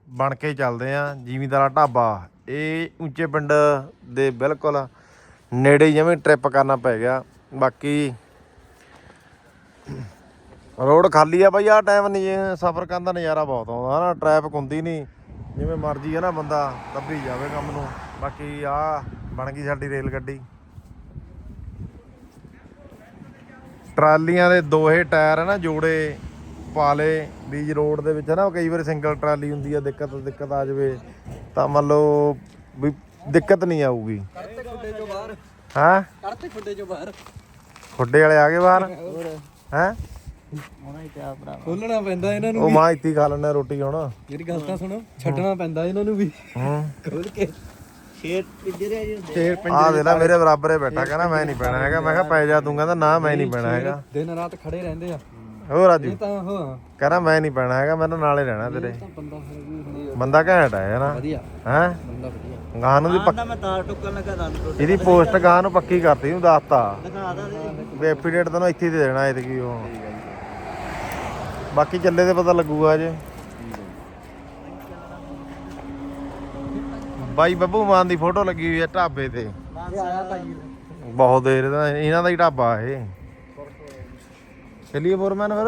ਬਣ ਕੇ ਚੱਲਦੇ ਆ। ਜ਼ਿਮੀਦਾਰਾ ਢਾਬਾ। ਇਹ ਉੱਚੇ ਪਿੰਡ ਦੇ ਬਿਲਕੁਲ ਨੇੜੇ ਜਿਵੇਂ ਟ੍ਰਿਪ ਕਰਨਾ ਪੈ ਗਿਆ। ਬਾਕੀ ਰੋਡ ਖਾਲੀ ਆ ਬਾਈ ਆ ਟਾਈਮ ਨਹੀਂ ਸਫ਼ਰ ਕਰਨ ਦਾ ਨਜ਼ਾਰਾ ਬਹੁਤ ਆਉਂਦਾ ਨਾ ਟ੍ਰੈਫਿਕ ਹੁੰਦੀ ਨਹੀਂ ਜਿਵੇਂ ਮਰਜ਼ੀ ਹੈ ਨਾ ਬੰਦਾ ਦੱਬੀ ਜਾਵੇ ਕੰਮ ਨੂੰ। ਬਾਕੀ ਆ ਬਣ ਗਈ ਸਾਡੀ ਰੇਲ ਗੱਡੀ। ਟਰਾਲੀਆਂ ਦੇ ਦੋਹੇ ਟਾਇਰ ਹੈ ਨਾ, ਜੋੜੇ ਪਾਲੇ ਬੀਜ ਰੋਡ ਦੇ ਵਿੱਚ ਹੈ ਨਾ ਕਈ ਵਾਰ ਸਿੰਗਲ ਟਰਾਲੀ ਹੁੰਦੀ ਆ ਦਿੱਕਤ ਦਿੱਕਤ ਆ ਜਾਵੇ। ਤਾਂ ਮੰਨ ਲਓ ਵੀ ਦਿੱਕਤ ਨਹੀਂ ਆਊਗੀ। ਹਾਂ? ਕੱਢਤੇ ਖੁੱਡੇ ਚੋਂ ਬਾਹਰ ਖੁੱਡੇ ਵਾਲੇ ਆ ਗਏ ਬਾਹਰ? ਹੈ? ਖੋਲਣਾ ਪੈਂਦਾ ਇਹਨਾਂ ਉਹ ਮਾਂ ਇੱਥੇ ਹੀ ਖਾ ਲੈਣਾ ਰੋਟੀ ਹੁਣ। ਮੇਰੀ ਗੱਲ ਤਾਂ ਸੁਣੋ ਛੱਡਣਾ ਪੈਂਦਾ ਇਹਨਾਂ ਨੂੰ ਵੀ। ਹੂੰ। ਖੋਲ ਕੇ। ਸ਼ੇਰ ਪਿੱਜਰੇ ਜੀ ਸ਼ੇਰ ਆ ਦੇ ਲੈ ਮੇਰੇ ਬਰਾਬਰ ਹੀ ਬੈਠਾ ਕਹਿੰਦਾ ਮੈਂ ਨਹੀਂ ਪੈਣਾ ਹੈਗਾ। ਮੈਂ ਕਿਹਾ ਪੈ ਜਾ ਤੂੰ ਕਹਿੰਦਾ ਨਾ ਮੈਂ ਨਹੀਂ ਪੈਣਾ ਹੈਗਾ। ਦਿਨ ਰਾਤ ਖੜੇ ਰਹਿੰਦੇ ਆ। ਹੋਰ ਰਾਜੂ? ਇਹ ਤਾਂ ਹੋ ਕਹਿੰਦਾ ਮੈਂ ਨਹੀਂ ਪੈਣਾ ਹੈਗਾ ਮੈਂ ਤਾਂ ਨਾਲੇ ਰਹਿਣਾ ਤੇਰੇ। ਬੰਦਾ ਘੈਂਟ ਹੈ ਨਾ ਵਧੀਆ। ਹੈ? ਬੰਦਾ ਵਧੀਆ। ਗਾਂ ਨੂੰ ਦੀ ਪੱਕ- ਆਂਦਾ ਮੈਂ ਤਾਰ ਟੁੱਕਣ ਲੱਗਾ ਦੰਦ ਟੁੱਟ ਇਹਦੀ ਪੋਸਟ ਗਾਂ ਨੂੰ ਪੱਕੀ ਕਰਤੀ ਨੂੰ ਦੱਸਤਾ ਦਿਖਾ ਦਾ ਦੇ। ਵੀ ਐਫੀਡੇਟ ਤੈਨੂੰ ਇੱਥੇ ਹੀ ਦੇ ਦੇਣਾ ਐਤਕੀ ਉਹ ਬਾਕੀ ਚੱਲੇ ਤੇ ਪਤਾ ਲੱਗੂਗਾ ਅਜੇ ਬਾਈ ਬੱਬੂ ਮਾਨ ਦੀ ਫੋਟੋ ਲੱਗੀ ਹੋਈ ਹੈ ਢਾਬੇ ਤੇ। ਇਹ ਆਇਆ ਭਾਈ ਬਹੁਤ ਦੇਰ ਦਾ ਇਹਨਾਂ ਦਾ ਹੀ ਢਾਬਾ ਇਹ। ਚੱਲੀਏ ਫੋਰਮੈਨ ਫਿਰ।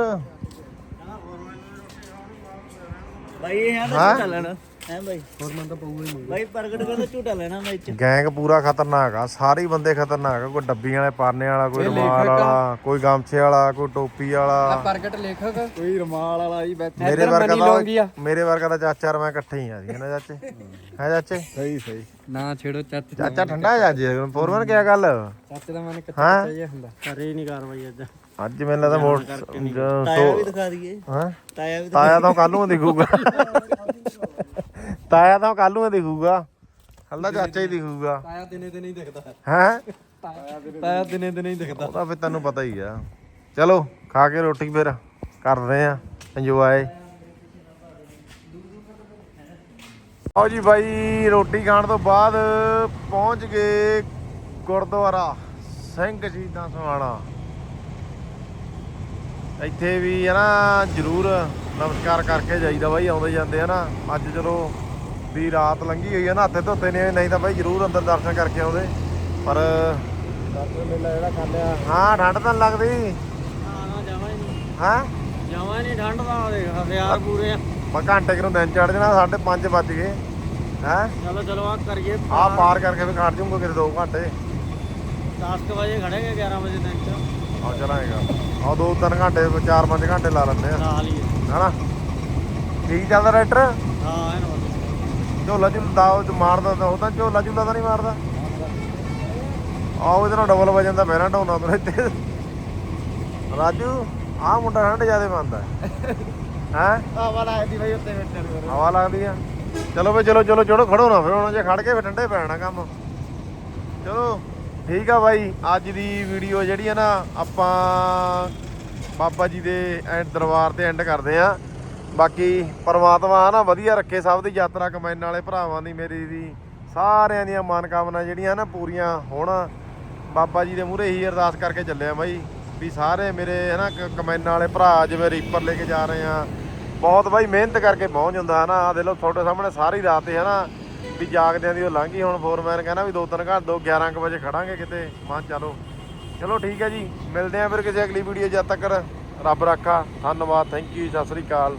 ਬਾਈ ਇਹ ਹਾਂ? ਹਾਂ? ਚੱਲਣ ਹੈ ਬਾਈ? ਹੋਰ ਮੈਂ ਤਾਂ ਪਊਗਾ ਹੀ ਬਾਈ ਪ੍ਰਗਟ ਕਹਿੰਦਾ ਝੂਟਾ ਲੈਣਾ ਮੈਂ ਇੱਥੇ ਗੈਂਗ ਪੂਰਾ ਖਤਰਨਾਕ ਆ ਸਾਰੇ ਹੀ ਬੰਦੇ ਖਤਰਨਾਕ ਆ ਕੋਈ ਡੱਬੀਆਂ ਵਾਲੇ ਪਾਰਨੇ ਵਾਲਾ ਕੋਈ ਰੁਮਾਲ ਵਾਲਾ ਕੋਈ ਗਾਮਛੇ ਵਾਲਾ ਕੋਈ ਟੋਪੀ ਵਾਲਾ। ਪ੍ਰਗਟ ਲੇਖਕ। ਕੋਈ ਰਮਾਲ ਵਾਲਾ ਜੀ ਬੈਠ। ਮੇਰੇ ਵਰਗਾ ਦਾ ਮੇਰੇ ਵਰਗਾ ਦਾ ਚਾਚਾ ਮੈਂ ਇਕੱਠੇ ਹੀ ਆ ਜੀ ਨਾ ਚਾਚੇ? ਹੈ ਚਾਚੇ? ਸਹੀ ਸਹੀ। ਨਾ ਛੇੜੋ ਚੱਤ ਚਾਚਾ ਠੰਡਾ ਹੈ ਅੱਜ ਫੋਰਮਨ ਕੀ ਗੱਲ? ਚੱਤ ਦਾ ਮਨ ਹਾਂ? ਚਾਹੀਏ ਹੁੰਦਾ। ਕਰੇ ਨਹੀਂ ਕਾਰਵਾਈ ਅੱਜ। ਅੱਜ ਮੈਨੂੰ ਲੱਗਦਾ ਮੋੜ ਤਾਇਆ ਵੀ ਦਿਖਾ ਦਈਏ। ਹਾਂ? ਤਾਇਆ ਵੀ ਤਾਇਆ ਤਾਂ ਕੱਲ ਨੂੰ ਦਿਖੂਗਾ। ਤਾਇਆ ਤਾਂ ਕੱਲ ਨੂੰ ਦਿਖੂਗਾ। ਹਲਦਾ ਚਾਚਾ ਹੀ ਦਿਖੂਗਾ। ਤਾਇਆ ਦਿਨੇ ਦਿਨੇ ਹੀ ਦਿਖਦਾ। ਹੈ? ਤਾਇਆ ਦਿਨੇ ਦਿਨੇ ਹੀ ਦਿਖਦਾ। ਉਹ ਤਾਂ ਫਿਰ ਤੈਨੂੰ ਪਤਾ ਹੀ ਆ। ਚਲੋ ਖਾ ਕੇ ਰੋਟੀ ਫਿਰ ਕਰਦੇ ਆ। ਇੰਜੋਏ ਆਓ ਜੀ ਬਾਈ ਰੋਟੀ ਖਾਣ ਤੋਂ ਬਾਅਦ ਪਹੁੰਚ ਗਏ ਗੁਰਦੁਆਰਾ ਸਿੰਘ ਸ਼ਹੀਦਾਂ ਸਮਾਣਾ। ਇੱਥੇ ਵੀ ਹੈ ਨਾ ਜ਼ਰੂਰ ਨਮਸਕਾਰ ਕਰਕੇ ਜਾਈਦਾ ਬਾਈ ਆਉਂਦੇ ਜਾਂਦੇ ਆ ਨਾ। ਅੱਜ ਚਲੋ ਵੀ ਰਾਤ ਲੰਘੀ ਹੋਈ ਹੈ ਨਾ ਹੱਥੇ ਧੋਤੇ ਨੇ ਨਹੀਂ ਤਾਂ ਬਾਈ ਜ਼ਰੂਰ ਅੰਦਰ ਦਰਸ਼ਨ ਕਰਕੇ ਆਉਂਦੇ। ਪਰ ਮੇਲਾ ਜਿਹੜਾ ਹਾਂ ਠੰਡ ਤਾਂ ਲੱਗਦੀ। ਨਾ ਨਾ ਜਾਵਾਂ ਹੀ ਨਹੀਂ ਹਾਂ? ਜਾਵਾਂ ਨਹੀਂ ਠੰਡ ਦਾ ਦੇਖ ਹਥਿਆਰ ਪੂਰੇ ਆ। ਮੈਂ ਘੰਟੇ ਕੁ ਨੂੰ ਦਿਨ ਚੜ ਜਾਣਾ 5:30 ਵੱਜ ਗਏ। ਹੈ? ਚਲੋ ਚਲੋ ਆ ਕਰੀਏ। ਆ ਪਾਰ ਕਰਕੇ ਵੀ ਖੜ ਜਾਊਂਗਾ ਕਿਤੇ 2 ਘੰਟੇ। 10 ਵਜੇ ਖੜੇਗੇ 11 ਵਜੇ ਦਿਨ ਚ ਆ ਚਲਾਂਗਾ। ਆ 2-3 ਘੰਟੇ 4-5 ਘੰਟੇ ਲਾ ਲੈਂਦੇ ਆ। ਨਾਲ ਹੀ ਹਨਾ? ਠੀਕ ਚੱਲਦਾ ਟਰੈਕਟਰ? ਹਾਂ ਇਹਨੂੰ ਝੋਲਾ ਝੁਲਦਾ ਉਹ ਮਾਰਦਾ ਤਾਂ ਉਹ ਤਾਂ ਝੋਲਾ ਝੁਲਦਾ ਤਾਂ ਨਹੀਂ ਮਾਰਦਾ। ਆਹ ਇਹਦੇ ਨਾਲ ਡਬਲ ਵਜਨ ਦਾ ਬਹਿਣਾ ਢਾਉਣਾ ਮੇਰੇ ਤੇ। ਰਾਜੂ ਆਹ ਮੁੰਡਾ ਠੰਡ ਜਿਆਦੇ ਮੰਨਦਾ ਹੈ। ਹਵਾ ਲੱਗਦੀ ਬਈ ਉੱਤੇ ਬੈਠਣ ਨੂੰ ਹਵਾ ਲੱਗਦੀ ਆ। ਚਲੋ ਵੇ ਚਲੋ ਚਲੋ ਚਲੋ ਖੜੋ ਨਾ ਫਿਰ ਹੁਣ ਜੇ ਖੜ ਕੇ ਫਿਰ ਠੰਡੇ ਪੈਣਾ ਕੰਮ। ਚਲੋ। ਠੀਕ ਆ ਬਾਈ, ਅੱਜ ਦੀ ਵੀਡੀਓ ਜਿਹੜੀ ਆ ਨਾ ਆਪਾਂ ਬਾਬਾ ਜੀ ਦੇ ਐਂਡ ਦਰਬਾਰ ਤੇ ਐਂਡ ਕਰਦੇ ਆ। ਬਾਕੀ ਪਰਮਾਤਮਾ ਨਾ ਵਧੀਆ ਰੱਖੇ ਸਭ ਦੀ, ਯਾਤਰਾ ਕਮੈਨ ਵਾਲੇ ਭਰਾਵਾਂ ਦੀ, ਮੇਰੀ ਦੀ, ਸਾਰਿਆਂ ਦੀਆਂ ਮਨਕਾਮਨਾ ਜਿਹੜੀਆਂ ਨਾ ਪੂਰੀਆਂ ਹੋਣ। ਬਾਬਾ ਜੀ ਦੇ ਮੂਹਰੇ ਹੀ ਅਰਦਾਸ ਕਰਕੇ ਚੱਲਿਆ ਬਾਈ, ਵੀ ਸਾਰੇ ਮੇਰੇ ਹਨਾ ਕ- ਕਮੈਨਾਂ ਵਾਲੇ ਭਰਾ ਜਿਵੇਂ ਰੀਪਰ ਲੈ ਕੇ ਜਾ ਰਹੇ ਆ। ਬਹੁਤ ਬਾਈ, ਮਿਹਨਤ ਕਰਕੇ ਪਹੁੰਚ ਜਾਂਦਾ ਹਨਾ ਆ ਦੇ ਲੋ ਤੁਹਾਡੇ ਸਾਹਮਣੇ ਸਾਰੀ ਰਾਤ ਤੇ ਹਨਾ ਵੀ ਜਾਗਦਿਆਂ ਦੀ ਉਹ ਲੰਘੀ ਹੁਣ ਫੋਰਮੈਨ ਕਹਿੰਦਾ ਵੀ ਦੋ ਤਿੰਨ ਘੰਟੇ, ਦੋ 11 ਕੁ ਵਜੇ ਖੜਾਂਗੇ ਕਿਤੇ। ਮਾਂ ਚਲੋ। ਚਲੋ ਠੀਕ ਹੈ ਜੀ, ਮਿਲਦੇ ਆ ਫਿਰ ਕਿਸੇ ਅਗਲੀ ਵੀਡੀਓ ਜਦ ਤੱਕ ਰੱਬ ਰਾਖਾ। ਧੰਨਵਾਦ thank you Sat Sri Akal.